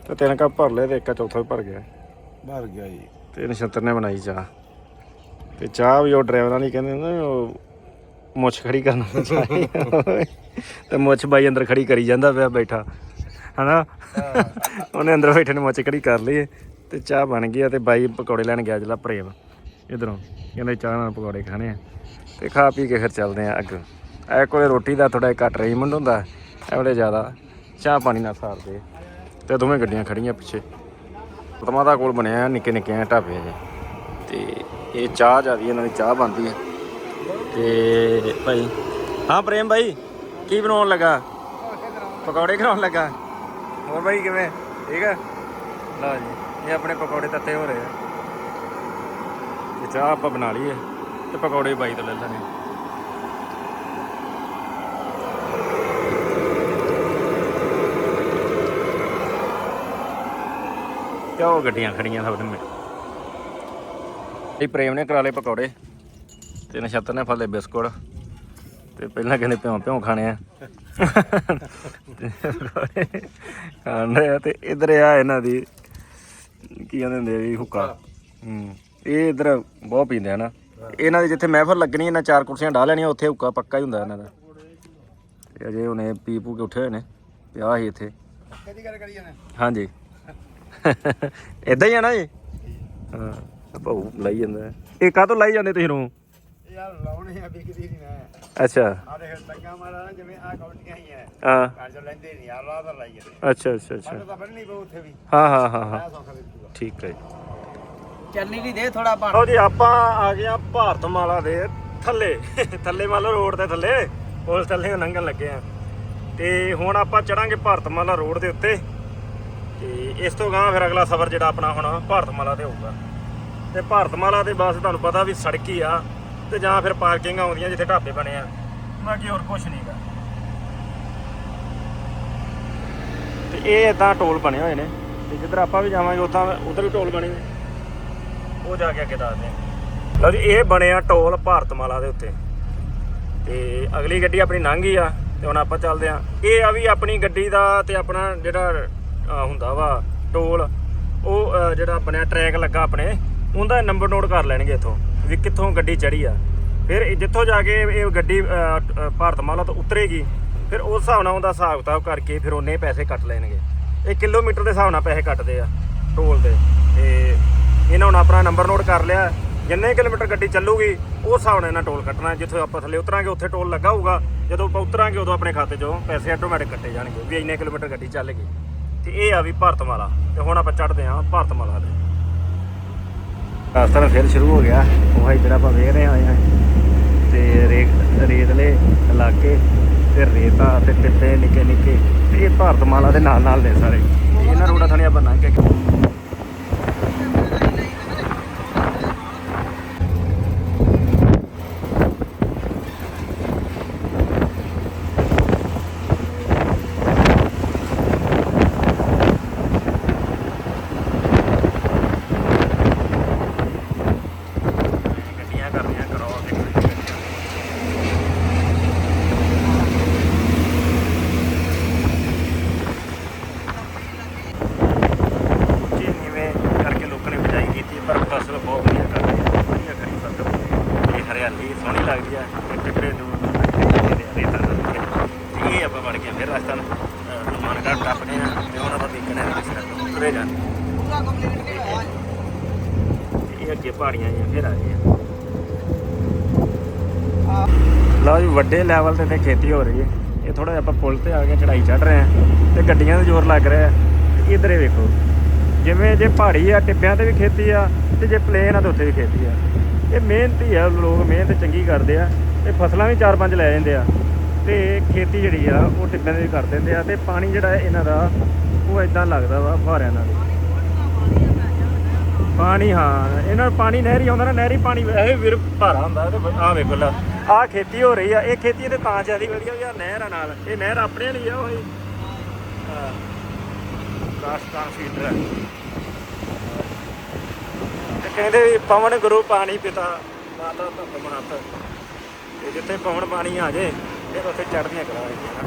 ਤੇ ਤਿੰਨ ਕੱਪ ਭਰ ਲਏ ਤੇ ਇੱਕ ਚੌਥਾ ਵੀ ਭਰ ਗਿਆ। ਭਰ ਗਿਆ ਜੀ। ਤੇ ਨਛੱਤਰ ਨੇ ਬਣਾਈ ਚਾਹ। ਤੇ ਚਾਹ ਵੀ ਉਹ ਡਰਾਈਵਰਾਂ ਦੀ ਕਹਿੰਦੇ ਨੇ ਉਹ ਮੁੱਛ ਖੜੀ ਕਰਨਾ ਚਾਹੀਦਾ ਤੇ ਮੁੱਛ ਬਾਈ ਅੰਦਰ ਖੜੀ ਕਰੀ ਜਾਂਦਾ ਪਿਆ ਬੈਠਾ ਹਨਾ? ਉਹਨੇ ਅੰਦਰ ਬੈਠੇ ਨੇ ਮੁੱਛ ਖੜੀ ਕਰ ਲਈ। ਤੇ ਚਾਹ ਬਣ ਗਈ ਆ ਤੇ ਬਾਈ ਪਕੌੜੇ ਲੈਣ ਗਿਆ ਜਿਹੜਾ ਪ੍ਰੇਮ ਇਧਰੋਂ। ਕਹਿੰਦੇ ਚਾਹ ਨਾਲ ਪਕੌੜੇ ਖਾਣੇ ਆ। ਤੇ ਖਾ ਪੀ ਕੇ ਫਿਰ ਚੱਲਦੇ ਆ ਅੱਗੇ। ਐ ਕੋਲੇ ਰੋਟੀ ਦਾ ਥੋੜਾ ਘੱਟ ਰੇਮੰਡ ਹੁੰਦਾ। ਐ ਜ਼ਿਆਦਾ। ਚਾਹ ਪਾਣੀ ਨਾਲ ਸਾਰਦੇ ਤੇ ਦੋਵੇਂ ਗੱਡੀਆਂ ਖੜੀਆਂ ਪਿੱਛੇ। ਪਤਮਾ ਕੋਲ ਬਣਿਆ, ਨਿੱਕੇ ਨਿੱਕੇ ਢਾਬੇ ਜੇ ਤੇ ਇਹ ਚਾਹ ਜਿਆਦੀ ਇਹਨਾਂ ਦੀ ਚਾਹ ਬਣਦੀ ਹੈ ਤੇ ਭਾਈ, ਹਾਂ ਪ੍ਰੇਮ ਭਾਈ, ਕੀ ਬਣਾਉਣ ਲੱਗਾ? ਪਕੌੜੇ ਕਰਾਉਣ ਲੱਗਾ? ਹੋਰ ਭਾਈ ਕਿਵੇਂ? ਠੀਕ ਹੈ ਲਓ ਜੀ, ਇਹ ਆਪਣੇ ਪਕੌੜੇ ਤੱਤੇ ਹੋ ਰਹੇ ਆ। ਤੇ ਚਾਹ ਆਪਾਂ ਬਣਾ ਲਈਏ। ਹੈ ਤੇ ਪਕੌੜੇ ਬਾਈ ਤੋਂ ਲੈ ਲੈਣੇ। ਤੇ ਉਹ ਗੱਡੀਆਂ ਖੜੀਆਂ ਸਭ ਦੇ ਇਹ ਪ੍ਰੇਮ ਨੇ ਕਰਾ ਲਏ ਪਕੌੜੇ। ਤੇ ਨਛੱਤਰ ਨੇ ਫਾਲੇ ਬਿਸਕੁਟ। ਤੇ ਪਹਿਲਾਂ ਕਹਿੰਦੇ ਪਿਉਂ ਪਿਉਂ ਖਾਣੇ ਆ। ਤੇ ਖਾਣੇ ਆ ਤੇ ਇਧਰ ਆ ਇਹਨਾਂ ਦੀ ਕੀ ਕਹਿੰਦੇ ਹੁੰਦੇ ਆ ਵੀ ਹੁੱਕਾ। ਹੂੰ ਇਹ ਇਧਰ ਬਹੁਤ ਪੀਂਦੇ ਆ ਨਾ। ਇਹਨਾਂ ਦੇ ਜਿੱਥੇ ਮਹਿਫਲ ਲੱਗਣੀ ਇਹਨਾਂ ਚਾਰ ਕੁਰਸੀਆਂ ਢਾ ਲੈਣੀਆਂ ਉੱਥੇ ਹੁੱਕਾ ਪੱਕਾ ਹੀ ਹੁੰਦਾ ਇਹਨਾਂ ਦਾ। ਤੇ ਅਜੇ ਹੁਣੇ ਪੀ ਪੂ ਕੇ ਉੱਠੇ ਹੋਏ ਨੇ ਪਿਆ ਸੀ ਇੱਥੇ। ਕਦੀ ਕਰ ਕਰੀ ਜਾਣਾ ਹਾਂਜੀ। ਇਦਾਂ ਹੀ ਆ ਨਾ ਜੀ ਹਾਂ ਭਾਉ ਲਾਈ ਜਾਂਦਾ। ਇਹ ਕਾਹਤੋਂ ਲਾਈ ਜਾਂਦੇ ਤੁਸੀਂ ਨੂੰ ਯਾਰ ਲਾਉਣੇ ਆ ਵਿਕਦੀ ਨਹੀਂ ਨਾ ਅੱਛਾ। ਆ ਦੇਖ ਟੰਗਾ ਮਾਰਾ ਨਾ ਜਿਵੇਂ ਆ ਕੌਂਟੀਆਂ ਹੀ ਆ ਹਾਂ। ਘਰ ਚ ਲੈਂਦੇ ਨਹੀਂ ਯਾਰ ਰਾਹ ਤਾਂ ਲਾਈ ਜਾਂਦੇ। ਅੱਛਾ ਅੱਛਾ ਅੱਛਾ। ਸਾਨੂੰ ਤਾਂ ਬੰਨਣੀ ਪਊ ਉੱਥੇ ਵੀ। ਹਾਂ ਹਾਂ ਹਾਂ ਹਾਂ। ਆ ਸੌਖਾ ਵਿਕੂਗਾ ਠੀਕ ਹੈ ਚੱਲਣੀ ਵੀ ਦੇ ਥੋੜਾ ਲਓ ਜੀ ਆਪਾਂ ਆ ਗਏ ਆ ਭਾਰਤ ਮਾਲਾ ਦੇ ਥੱਲੇ। ਥੱਲੇ ਮੰਨ ਲਓ ਰੋਡ ਦੇ ਥੱਲੇ। ਪੁਲ ਥੱਲੇ ਲੰਘਣ ਲੱਗੇ ਆ। ਤੇ ਹੁਣ ਆਪਾਂ ਚੜਾਂਗੇ ਭਾਰਤ ਮਾਲਾ ਰੋਡ ਦੇ ਉੱਤੇ। ਤੇ ਇਸ ਤੋਂ ਗਾਂ ਫਿਰ ਅਗਲਾ ਸਫ਼ਰ ਜਿਹੜਾ ਆਪਣਾ ਹੁਣ ਭਾਰਤਮਾਲਾ ਤੇ ਹੋਊਗਾ। ਤੇ ਭਾਰਤਮਾਲਾ ਤੇ ਬਸ ਤੁਹਾਨੂੰ ਪਤਾ ਵੀ ਸੜਕ ਹੀ ਆ, ਤੇ ਜਾਂ ਫਿਰ ਪਾਰਕਿੰਗ ਆਉਂਦੀਆਂ ਜਿੱਥੇ ਢਾਬੇ ਬਣੇ ਆ, ਬਾਕੀ ਹੋਰ ਕੁਝ ਨਹੀਂਗਾ ਤੇ ਇਹ ਇਦਾਂ ਟੋਲ ਬਣੇ ਹੋਏ ਨੇ, ਤੇ ਜਿੱਧਰ ਆਪਾਂ ਵੀ ਜਾਵਾਂਗੇ ਉਦਾਂ ਉਧਰ ਵੀ ਟੋਲ ਬਣੇ ਨੇ। ਉਹ ਜਾ ਕੇ ਅੱਗੇ ਦੱਸਦੇ ਆ ਲਓ ਜੀ, ਇਹ ਬਣਿਆ ਟੋਲ ਭਾਰਤਮਾਲਾ ਦੇ ਉੱਤੇ। ਤੇ ਅਗਲੀ ਗੱਡੀ ਆਪਣੀ ਲੰਘ ਗਈ ਆ, ਤੇ ਹੁਣ ਆਪਾਂ ਚੱਲਦੇ ਆ ਇਹ ਆ ਵੀ ਆਪਣੀ ਗੱਡੀ ਦਾ ਤੇ ਆਪਣਾ ਜਿਹੜਾ ਹੁੰਦਾ ਵਾ ਟੋਲ ਉਹ ਜਿਹੜਾ ਬਣਿਆ ਟਰੈਕ ਲੱਗਾ ਆਪਣੇ ਉਹਦਾ ਨੰਬਰ ਨੋਟ ਕਰ ਲੈਣਗੇ ਇੱਥੋਂ ਵੀ ਕਿੱਥੋਂ ਗੱਡੀ ਚੜੀ ਆ। ਫਿਰ ਜਿੱਥੋਂ ਜਾ ਕੇ ਇਹ ਗੱਡੀ ਭਾਰਤ ਅਹ, ਤੋਂ ਉਤਰੇਗੀ ਫਿਰ ਉਸ ਹਿਸਾਬ ਨਾਲ ਉਹਦਾ ਹਿਸਾਬ ਕਿਤਾਬ ਕਰਕੇ ਫਿਰ ਉਹਨੇ ਪੈਸੇ ਕੱਟ ਲੈਣਗੇ। ਇਹ ਕਿਲੋਮੀਟਰ ਦੇ ਹਿਸਾਬ ਨਾਲ ਪੈਸੇ ਕੱਟਦੇ ਆ ਟੋਲ ਦੇ। ਤੇ ਇਹਨਾਂ ਹੁਣ ਆਪਣਾ ਨੰਬਰ ਨੋਟ ਕਰ ਲਿਆ ਜਿੰਨੇ ਕਿਲੋਮੀਟਰ ਗੱਡੀ ਚੱਲੂਗੀ ਉਸ ਹਿਸਾਬ ਨਾਲ ਇਹਨਾਂ ਟੋਲ ਕੱਟਣਾ। ਜਿੱਥੋਂ ਆਪਾਂ ਥੱਲੇ ਉਤਰਾਂਗੇ ਉੱਥੇ ਟੋਲ ਲੱਗਾ ਹੋਊਗਾ। ਜਦੋਂ ਆਪਾਂ ਉਤਰਾਂਗੇ ਉਦੋਂ ਆਪਣੇ ਖਾਤੇ 'ਚੋਂ ਪੈਸੇ ਆਟੋਮੈਟਿਕ ਕੱਟੇ ਜਾਣਗੇ ਵੀ ਇੰਨੇ ਕਿਲੋਮੀਟਰ ਗੱਡੀ ਚੱਲ ਗਈ। ਤੇ ਇਹ ਆ ਵੀ ਭਾਰਤਮਾਲਾ, ਤੇ ਹੁਣ ਆਪਾਂ ਚੜ੍ਹਦੇ ਆਂ ਭਾਰਤਮਾਲਾ ਦੇ ਰਸਤਾ ਫਿਰ ਸ਼ੁਰੂ ਹੋ ਗਿਆ, ਉਹ ਜਿਹੜਾ ਆਪਾਂ ਵੇਖ ਰਹੇ ਆਏ ਹਾਂ। ਤੇ ਰੇਤ, ਰੇਤਲੇ ਇਲਾਕੇ, ਤੇ ਰੇਤਾ ਤੇ ਟਿੱਬੇ ਨਿੱਕੇ ਨਿੱਕੇ ਤੇ ਇਹ ਭਾਰਤਮਾਲਾ ਦੇ ਨਾਲ ਨਾਲ ਨੇ ਸਾਰੇ। ਇਹਨਾਂ ਰੋਡਾਂ ਥਾਣੀ ਆਪਾਂ ਲੰਘ ਕੇ ਗੱਡੀਆਂ ਕਰਨੀਆਂ ਕਰੋ ਤੇ ਗੱਡੀਆਂ ਉੱਚੀ ਨੀਵੇਂ ਕਰਕੇ ਲੋਕਾਂ ਨੇ ਬਿਜਾਈ ਕੀਤੀ ਪਰ ਫਸਲ ਬਹੁਤ ਵਧੀਆ ਕਰ ਰਹੀ ਹੈ ਵਧੀਆ ਕਰੀ ਫਸਲ ਇਹ ਹਰਿਆਲੀ ਸੋਹਣੀ ਲੱਗਦੀ ਹੈ ਤੇ ਟਿੱਬੇ ਦੂਰ ਦੂਰ ਤੱਕ ਦੇਖਦੇ ਆ, ਰੇਤਾਂ ਦਾ ਰੁੱਖ। ਤੇ ਇਹ ਆਪਾਂ ਵੜ ਕੇ ਫਿਰ ਰਸਤਾ ਨੂੰ ਹਨੂਮਾਨਗੜ੍ਹ ਟੱਪਦੇ ਆ, ਤੇ ਹੁਣ ਆਪਾਂ ਦੇਖਣਾ ਹੈ ਕਿਸ ਤੁਰੇ ਜਾਂਦੇ ਇਹ ਅੱਗੇ ਪਹਾੜੀਆਂ ਜਿਹੀਆਂ ਫਿਰ ਆ ਗਈਆਂ। ਲਓ ਜੀ, ਵੱਡੇ ਲੈਵਲ ਤੇ ਤੇ ਖੇਤੀ ਹੋ ਰਹੀ ਹੈ। ਇਹ ਥੋੜਾ ਜਿਹਾ ਆਪਾਂ ਪੁਲ ਤੇ ਆ ਕੇ ਚੜਾਈ ਚੜ ਰਹੇ ਆ, ਤੇ ਗੱਡੀਆਂ ਦਾ ਜ਼ੋਰ ਲੱਗ ਰਿਹਾ ਤੇ ਇਧਰੇ ਵੇਖੋ, ਜਿਵੇਂ ਜੇ ਪਹਾੜੀ ਆ, ਟਿੱਬਿਆਂ ਤੇ ਵੀ ਖੇਤੀ ਆ, ਤੇ ਜੇ ਪਲੇਨ ਆ, ਤੇ ਉੱਥੇ ਵੀ ਖੇਤੀ ਆ। ਇਹ ਮਿਹਨਤੀ ਆ, ਲੋਕ ਮਿਹਨਤ ਚੰਗੀ ਕਰਦੇ ਆ, ਤੇ ਫਸਲਾਂ ਵੀ ਚਾਰ ਪੰਜ ਲੈ ਜਾਂਦੇ ਆ। ਤੇ ਖੇਤੀ ਜਿਹੜੀ ਆ, ਉਹ ਟਿੱਬਿਆਂ ਦੇ ਕਰ ਦਿੰਦੇ ਆ ਤੇ ਪਾਣੀ ਜਿਹੜਾ ਇਹਨਾਂ ਦਾ, ਉਹ ਇਦਾਂ ਲੱਗਦਾ ਵਾ ਫੁਹਾਰਿਆਂ ਨਾਲ। ਪਾਣੀ, ਹਾਂ, ਇਹਨਾਂ ਨੂੰ ਪਾਣੀ ਨਹਿਰੀ ਆਉਂਦਾ ਨਾ, ਨਹਿਰੀ ਪਾਣੀ ਵੈਸੇ ਵੀਰ ਭਾਰਾ ਹੁੰਦਾ, ਤੇ ਆ ਵੇਖੋ ਲਾ ਆ ਖੇਤੀ ਹੋ ਰਹੀ ਆ, ਇਹ ਖੇਤੀ ਤੇ ਤਾਂ ਜਿਆਦੀ ਵਧੀਆ ਯਾਰ ਨਹਿਰ ਆ ਨਾਲ, ਇਹ ਨਹਿਰ ਆਪਣੇ ਲਈ ਆ ਉਹ ਰਾਜਸਥਾਨ ਫੀਡਰ ਹੈ ਤੇ ਕਹਿੰਦੇ ਵੀ ਪਵਨ ਗੁਰੂ ਪਾਣੀ ਪਿਤਾ, ਮਾਤਾ ਧੰਦ ਮਨਤ ਤੇ ਜਿੱਥੇ ਪਵਨ ਪਾਣੀ ਆ ਜੇ ਉੱਥੇ ਚੜ੍ਹਦੀਆਂ ਦਿੰਦੀਆਂ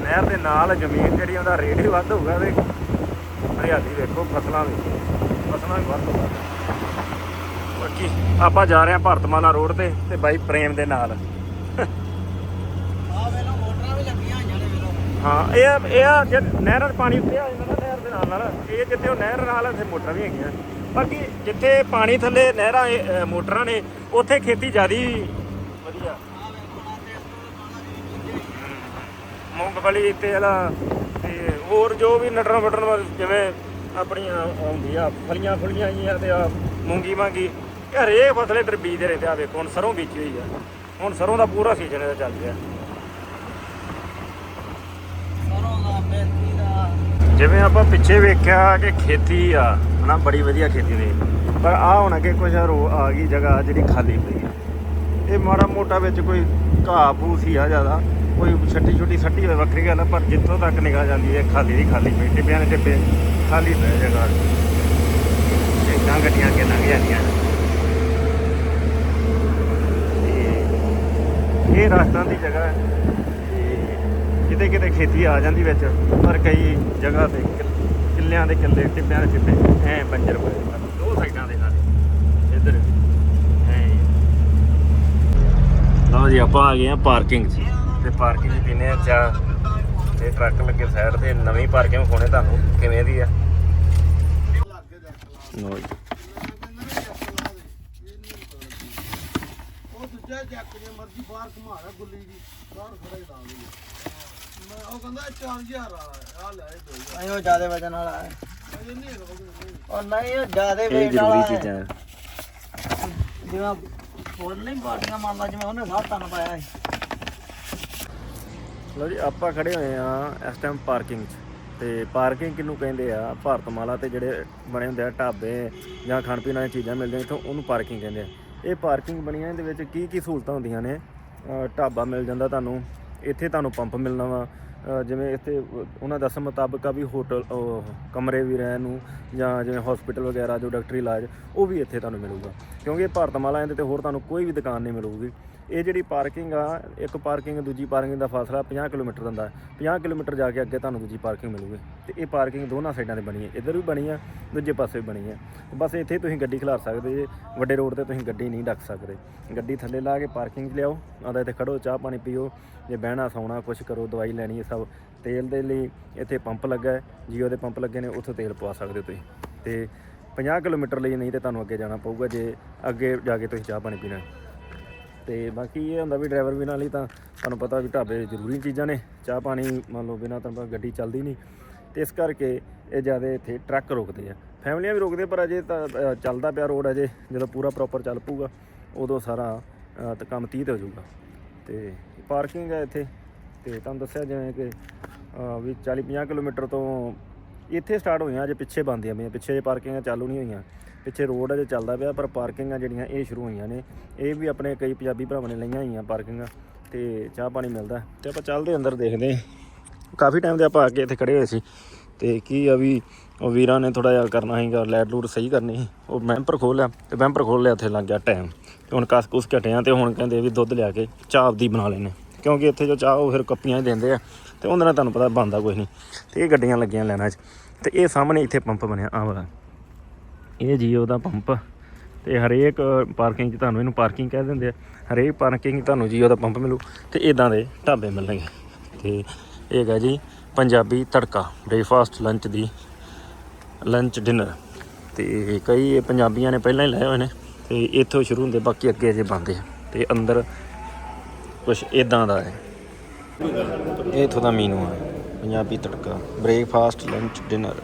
ਨਹਿਰ ਦੇ ਨਾਲ ਜ਼ਮੀਨ ਜਿਹੜੀ ਉਹਦਾ ਰੇਟ ਵੀ ਵੱਧ ਹੋਊਗਾ ਤੇ ਹਰਿਆਲੀ ਵੇਖੋ ਫਸਲਾਂ ਵੀ। ਫਸਲਾਂ ਵੀ ਵੱਧ ਵੱਧ ਬਾਕੀ ਆਪਾਂ ਜਾ ਰਹੇ ਹਾਂ ਭਾਰਤਮਾਲਾ ਰੋਡ ਤੇ ਤੇ ਬਾਈ ਪ੍ਰੇਮ ਦੇ ਨਾਲ। ਆ ਵੇਲੋ ਮੋਟਰਾਂ ਵੀ ਲੱਗੀਆਂ ਹੋਈਆਂ ਨੇ ਵੇਲੋ ਹਾਂ ਇਹ ਇਹ ਜੇ ਨਹਿਰ 'ਚ ਪਾਣੀ ਉੱਤੇ ਆ ਜਾਂਦਾ ਨਾ ਨਹਿਰ ਦੇ ਨਾਲ ਨਾਲ ਇਹ ਜਿੱਥੇ ਉਹ ਨਹਿਰ ਨਾਲ ਉੱਥੇ ਮੋਟਰਾਂ ਵੀ ਹੈਗੀਆਂ। ਬਾਕੀ ਜਿੱਥੇ ਪਾਣੀ ਥੱਲੇ ਨਹਿਰਾਂ ਮੋਟਰਾਂ ਨੇ ਉੱਥੇ ਖੇਤੀ ਜ਼ਿਆਦੀ ਵਧੀਆ ਮੂੰਗਫਲੀ ਤੇ ਇਹਦਾ ਤੇ ਹੋਰ ਜੋ ਵੀ ਨਟਰਾਂ ਵਟਰਾਂ ਜਿਵੇਂ ਆਪਣੀਆਂ ਆਉਂਦੀ ਆ ਫਲੀਆਂ ਫੁਲੀਆਂ ਜੀਆਂ ਤੇ ਆ ਮੂੰਗੀ ਮਾਂਗੀ ਇਹ ਹਰੇਕ ਫਸਲੇ ਤੇ ਬੀਜਦੇ ਰਹਿੰਦੇ ਆ ਵੇਖੋ ਹੁਣ ਸਰੋਂ ਬੀਜੀ ਹੋਈ ਆ। ਹੁਣ ਸਰੋਂ ਦਾ ਪੂਰਾ ਸੀਜ਼ਨ ਇਹਦਾ ਚੱਲ ਰਿਹਾ। ਦਾ ਦਾ। ਜਿਵੇਂ ਆਪਾਂ ਪਿੱਛੇ ਵੇਖਿਆ ਕਿ ਖੇਤੀ ਆ ਹਨਾ ਬੜੀ ਵਧੀਆ ਖੇਤੀ ਦੇ ਪਰ ਆ ਹੁਣ ਅੱਗੇ ਕੁਝ ਆ ਗਈ ਜਗ੍ਹਾ ਜਿਹੜੀ ਖਾਲੀ ਪਈ ਹੈ ਇਹ ਮਾੜਾ ਮੋਟਾ ਵਿੱਚ ਕੋਈ ਘਾਹ ਫੂਸ ਹੀ ਆ ਜ਼ਿਆਦਾ। ਕੋਈ ਛੱਟੀ ਛੁੱਟੀ ਸੱਟੀ ਹੋਵੇ, ਵੱਖਰੀ ਗੱਲ ਆ, ਪਰ ਜਿੱਥੋਂ ਤੱਕ ਨਿਕਲ ਜਾਂਦੀ ਹੈ, ਖਾਲੀ ਦੀ ਖਾਲੀ ਪਈ, ਟਿੱਬਿਆਂ ਦੇ ਟਿੱਬੇ ਖਾਲੀ ਪਏ ਜਗ੍ਹਾ। ਇਦਾਂ ਗੱਡੀਆਂ ਅੱਗੇ ਲੰਘ ਜਾਂਦੀਆਂ ਤੇ ਇਹ ਰਾਜਸਥਾਨ ਦੀ ਜਗ੍ਹਾ ਹੈ। ਕਿਤੇ ਕਿਤੇ ਖੇਤੀ ਆ ਜਾਂਦੀ ਵਿੱਚ, ਪਰ ਕਈ ਜਗ੍ਹਾ ਤੇ ਕਿੱਲਿਆਂ ਦੇ ਕਿੱਲੇ, ਟਿੱਬਿਆਂ ਦੇ ਟਿੱਬੇ ਐ ਬੰਜਰ ਹੋਏ ਦੋ ਸਾਈਡਾਂ ਦੇ ਨਾਲ ਇੱਧਰ ਲਓ ਜੀ, ਆਪਾਂ ਆ ਗਏ ਆ ਪਾਰਕਿੰਗ 'ਚ। ਤੇ ਪਾਰਕਿੰਗ 'ਚ ਪੀਨੇ ਆ ਚਾਹ ਤੇ ਟਰੱਕ ਲੱਗੇ ਸਾਈਡ ਤੇ ਨਵੀਂ ਪਾਰਕਿੰਗ ਵਿਖਾਉਣੇ ਤੁਹਾਨੂੰ ਕਿਵੇਂ ਦੀ ਆ? ਲਓ ਜੀ। ਉਹ ਦੂਜਾ ਜੱਕ ਜੇ ਮਰਜ਼ੀ ਬਾਹਰ ਘੁਮਾਣਾ ਗੁੱਲੀ ਦੀ ਬਾਹਰ ਖੜਾ ਹੀ ਲਾ ਲਈ। ਮੈਂ ਉਹ ਕਹਿੰਦਾ 4000 ਵਾਲਾ ਆ ਲੈ ਦੋ ਨਹੀਂ ਉਹ ਜਿਆਦੇ ਵਜਨ ਵਾਲਾ ਹੈ। ਉਹ ਨਹੀਂ ਉਹ ਜਿਆਦੇ ਇਹ weight ਜ਼ਰੂਰੀ ਵਾਲਾ ਚੀਜ਼ਾਂ ਹੈ ਹੈ। ਜਿਵੇਂ ਹੋਰ ਨਹੀਂ ਬਾਟੀਆਂ ਮੰਨਦਾ ਜਿਵੇਂ ਉਹਨੇ ਸਾਹ ਤਨ ਪਾਇਆ ਸੀ। ਲਓ ਜੀ, ਆਪਾਂ ਖੜੇ ਹੋਏ ਆ ਇਸ ਟਾਈਮ ਪਾਰਕਿੰਗ 'ਚ ਤੇ ਪਾਰਕਿੰਗ ਕਿਹਨੂੰ ਕਹਿੰਦੇ ਆ? ਭਾਰਤਮਾਲਾ ਤੇ ਜਿਹੜੇ ਬਣੇ ਹੁੰਦੇ ਆ, ਢਾਬੇ ਜਾਂ ਖਾਣ ਪੀਣ ਵਾਲੀਆਂ ਚੀਜ਼ਾਂ ਮਿਲਦੀਆਂ, ਇੱਥੋਂ ਉਹਨੂੰ ਪਾਰਕਿੰਗ ਕਹਿੰਦੇ ਆ। ਇਹ ਪਾਰਕਿੰਗ ਬਣੀਆਂ, ਇਹਦੇ ਵਿੱਚ ਕੀ ਕੀ ਸਹੂਲਤਾਂ ਹੁੰਦੀਆਂ ਨੇ? ਢਾਬਾ ਮਿਲ ਜਾਂਦਾ ਤੁਹਾਨੂੰ, ਇੱਥੇ ਤੁਹਾਨੂੰ ਪੰਪ ਮਿਲਣਾ ਵਾ। ਜਿਵੇਂ ਇੱਥੇ ਉਹਨਾਂ ਦੱਸਣ ਮੁਤਾਬਕ ਆ ਵੀ ਹੋਟਲ ਕਮਰੇ ਵੀ ਰਹਿਣ ਨੂੰ, ਜਾਂ ਜਿਵੇਂ ਹਸਪੀਟਲ ਵਗੈਰਾ, ਜੋ ਡਾਕਟਰੀ ਇਲਾਜ, ਉਹ ਵੀ ਇੱਥੇ ਤੁਹਾਨੂੰ ਮਿਲੂਗਾ। ਕਿਉਂਕਿ ਭਾਰਤਮਾਲਾ, ਇਹਦੇ ਤੇ ਹੋਰ ਤੁਹਾਨੂੰ ਕੋਈ ਵੀ ਦੁਕਾਨ ਨਹੀਂ ਮਿਲੂਗੀ। ਇਹ ਜਿਹੜੀ ਪਾਰਕਿੰਗ ਆ, ਇੱਕ ਪਾਰਕਿੰਗ, ਦੂਜੀ ਪਾਰਕਿੰਗ ਦਾ ਫਾਸਲਾ 50 ਕਿਲੋਮੀਟਰ ਦਾ ਹੁੰਦਾ। 50 ਕਿਲੋਮੀਟਰ ਜਾ ਕੇ ਅੱਗੇ ਤੁਹਾਨੂੰ ਦੂਜੀ ਪਾਰਕਿੰਗ ਮਿਲੂਗੀ। ਤੇ ਇਹ ਪਾਰਕਿੰਗ ਦੋਨਾਂ ਸਾਈਡਾਂ ਤੇ ਬਣੀ ਹੈ। ਇੱਧਰ ਵੀ ਬਣੀ ਆ, ਦੂਜੇ ਪਾਸੇ ਵੀ ਬਣੀ ਹੈ ਬਸ ਇੱਥੇ ਹੀ ਤੁਸੀਂ ਗੱਡੀ ਖਿਲਾਰ ਸਕਦੇ ਜੇ। ਵੱਡੇ ਰੋਡ ਤੇ ਤੁਸੀਂ ਗੱਡੀ ਨਹੀਂ ਡੱਕ ਸਕਦੇ। ਗੱਡੀ ਥੱਲੇ ਲਾ ਕੇ ਪਾਰਕਿੰਗ 'ਚ ਲਿਆਓ। ਆਦਾ ਇੱਥੇ ਖੜੋ, ਚਾਹ ਪਾਣੀ ਪੀਓ। ਜੇ ਬਹਿਣਾ, ਸੌਣਾ ਕੁਝ ਕਰੋ, ਦਵਾਈ ਲੈਣੀ ਹੈ ਸਭ। ਤੇਲ ਦੇ ਲਈ ਇੱਥੇ ਪੰਪ ਲੱਗਾ ਹੈ। ਜੀਓ ਦੇ ਪੰਪ ਲੱਗੇ ਨੇ, ਉੱਥੋਂ ਤੇਲ ਪਵਾ ਸਕਦੇ ਹੋ ਤੁਸੀਂ। ਤੇ 50 ਕਿਲੋਮੀਟਰ ਲਈ ਨਹੀਂ ਤੇ ਤੁਹਾਨੂੰ ਅੱਗੇ ਜਾਣਾ ਪਊਗਾ। ਜੇ ਅੱਗੇ ਜਾ ਕੇ ਤੁਸੀਂ ਚਾਹ ਪਾਣੀ ਪੀਣਾ ਤੇ ਬਾਕੀ ਇਹ ਹੁੰਦਾ ਵੀ ਡਰਾਈਵਰ ਬਿਨਾਂ ਲਈ ਤਾਂ ਤੁਹਾਨੂੰ ਪਤਾ ਵੀ ਢਾਬੇ ਜ਼ਰੂਰੀ ਚੀਜ਼ਾਂ ਨੇ, ਚਾਹ ਪਾਣੀ ਮੰਨ ਲਓ ਬਿਨਾਂ ਤਾਂ ਗੱਡੀ ਚੱਲਦੀ ਨਹੀਂ। ਤੇ ਇਸ ਕਰਕੇ ਇਹ ਜ਼ਿਆਦਾ ਇੱਥੇ ਟਰੱਕ ਰੋਕਦੇ ਆ। ਫੈਮਲੀਆਂ ਵੀ ਰੋਕਦੇ ਪਰ ਅਜੇ ਤਾਂ ਚੱਲਦਾ ਪਿਆ ਰੋਡ ਅਜੇ, ਜਦੋਂ ਪੂਰਾ ਪ੍ਰੋਪਰ ਚੱਲ ਪੂਗਾ ਉਦੋਂ ਸਾਰਾ ਕੰਮ 30 ਤੇ ਹੋ ਜਾਊਗਾ। ਤੇ ਪਾਰਕਿੰਗ ਹੈ ਇੱਥੇ। ਤੇ ਤੁਹਾਨੂੰ ਦੱਸਿਆ ਜਿਵੇਂ ਕਿ ਵੀ 40 50 ਕਿਲੋਮੀਟਰ ਤੋਂ ਇੱਥੇ ਸਟਾਰਟ ਹੋਈਆਂ, ਅਜੇ ਪਿੱਛੇ ਬੰਦੀਆਂ ਪਈਆਂ, ਪਿੱਛੇ ਜੇ ਪਾਰਕਿੰਗਾਂ ਚਾਲੂ ਨਹੀਂ ਹੋਈਆਂ। ਪਿੱਛੇ ਰੋਡ ਅਜੇ ਚੱਲਦਾ ਪਿਆ, ਪਰ ਪਾਰਕਿੰਗਾਂ ਜਿਹੜੀਆਂ ਇਹ ਸ਼ੁਰੂ ਹੋਈਆਂ ਨੇ, ਇਹ ਵੀ ਆਪਣੇ ਕਈ ਪੰਜਾਬੀ ਭਰਾਵਾਂ ਨੇ ਲਈਆਂ ਹੋਈਆਂ ਪਾਰਕਿੰਗਾਂ, ਤੇ ਚਾਹ ਪਾਣੀ ਮਿਲਦਾ। ਤੇ ਆਪਾਂ ਚੱਲਦੇ ਅੰਦਰ, ਦੇਖਦੇ ਕਾਫੀ ਟਾਈਮ ਦੇ ਆਪਾਂ ਆ ਕੇ ਇੱਥੇ ਖੜੇ ਹੋਏ ਸੀ। ਤੇ ਕੀ ਆ ਵੀ ਉਹ ਵੀਰਾਂ ਨੇ ਥੋੜਾ ਜਿਹਾ ਕਰਨਾ ਸੀਗਾ ਲੈਟ ਲੂਟ ਸਹੀ ਕਰਨੀ ਸੀ, ਉਹ ਬੈਂਪਰ ਖੋਲ ਲਿਆ, ਤੇ ਬੈਂਪਰ ਖੋਲ ਲਿਆ ਉੱਥੇ ਲੱਗ ਗਿਆ ਟਾਈਮ। ਤੇ ਹੁਣ ਕਸ ਕੁਸ ਘਟਿਆ ਤੇ ਹੁਣ ਕਹਿੰਦੇ ਵੀ ਦੁੱਧ ਲਿਆ ਕੇ ਚਾਹ ਆਪਦੀ ਬਣਾ ਲੈਣੇ ਕਿਉਂਕਿ ਇੱਥੇ ਜੋ ਚਾਹ, ਉਹ ਫਿਰ ਕੱਪੀਆਂ ਹੀ ਦਿੰਦੇ ਆ, ਤੇ ਉਹਦੇ ਨਾਲ ਤੁਹਾਨੂੰ ਪਤਾ ਬੰਦਾ ਕੁਝ ਨਹੀਂ। ਤੇ ਇਹ ਗੱਡੀਆਂ ਲੱਗੀਆਂ ਲੈਣਾ 'ਚ। ਤੇ ਇਹ ਸਾਹਮਣੇ ਇੱਥੇ ਪੰਪ ਬਣਿਆ ਆ ਵਾਲਾ। ਇਹ ਜੀਓ ਦਾ ਪੰਪ ਤੇ ਹਰੇਕ ਪਾਰਕਿੰਗ 'ਚ ਤੁਹਾਨੂੰ ਇਹਨੂੰ ਪਾਰਕਿੰਗ ਕਹਿ ਦਿੰਦੇ ਆ। ਹਰੇਕ ਪਾਰਕਿੰਗ ਤੁਹਾਨੂੰ ਜੀਓ ਦਾ ਪੰਪ ਮਿਲੂ ਤੇ ਇਦਾਂ ਦੇ ਢਾਬੇ ਮਿਲਣਗੇ। ਤੇ ਇਹ ਹੈਗਾ ਜੀ ਪੰਜਾਬੀ ਤੜਕਾ ਬ੍ਰੇਕਫਾਸਟ ਲੰਚ ਦੀ ਲੰਚ ਡਿਨਰ ਤੇ ਕਈ ਪੰਜਾਬੀਆਂ ਨੇ ਪਹਿਲਾਂ ਹੀ ਲਏ ਹੋਏ ਨੇ ਤੇ ਇੱਥੋਂ ਸ਼ੁਰੂ ਹੁੰਦੇ, ਬਾਕੀ ਅੱਗੇ ਅਜੇ ਬੰਦੇ ਆ। ਤੇ ਅੰਦਰ ਕੁਝ ਇਦਾਂ ਦਾ ਹੈ। ਇਹ ਇੱਥੋਂ ਦਾ ਮੀਨੂ ਹੈ Punjabi Tadka breakfast lunch dinner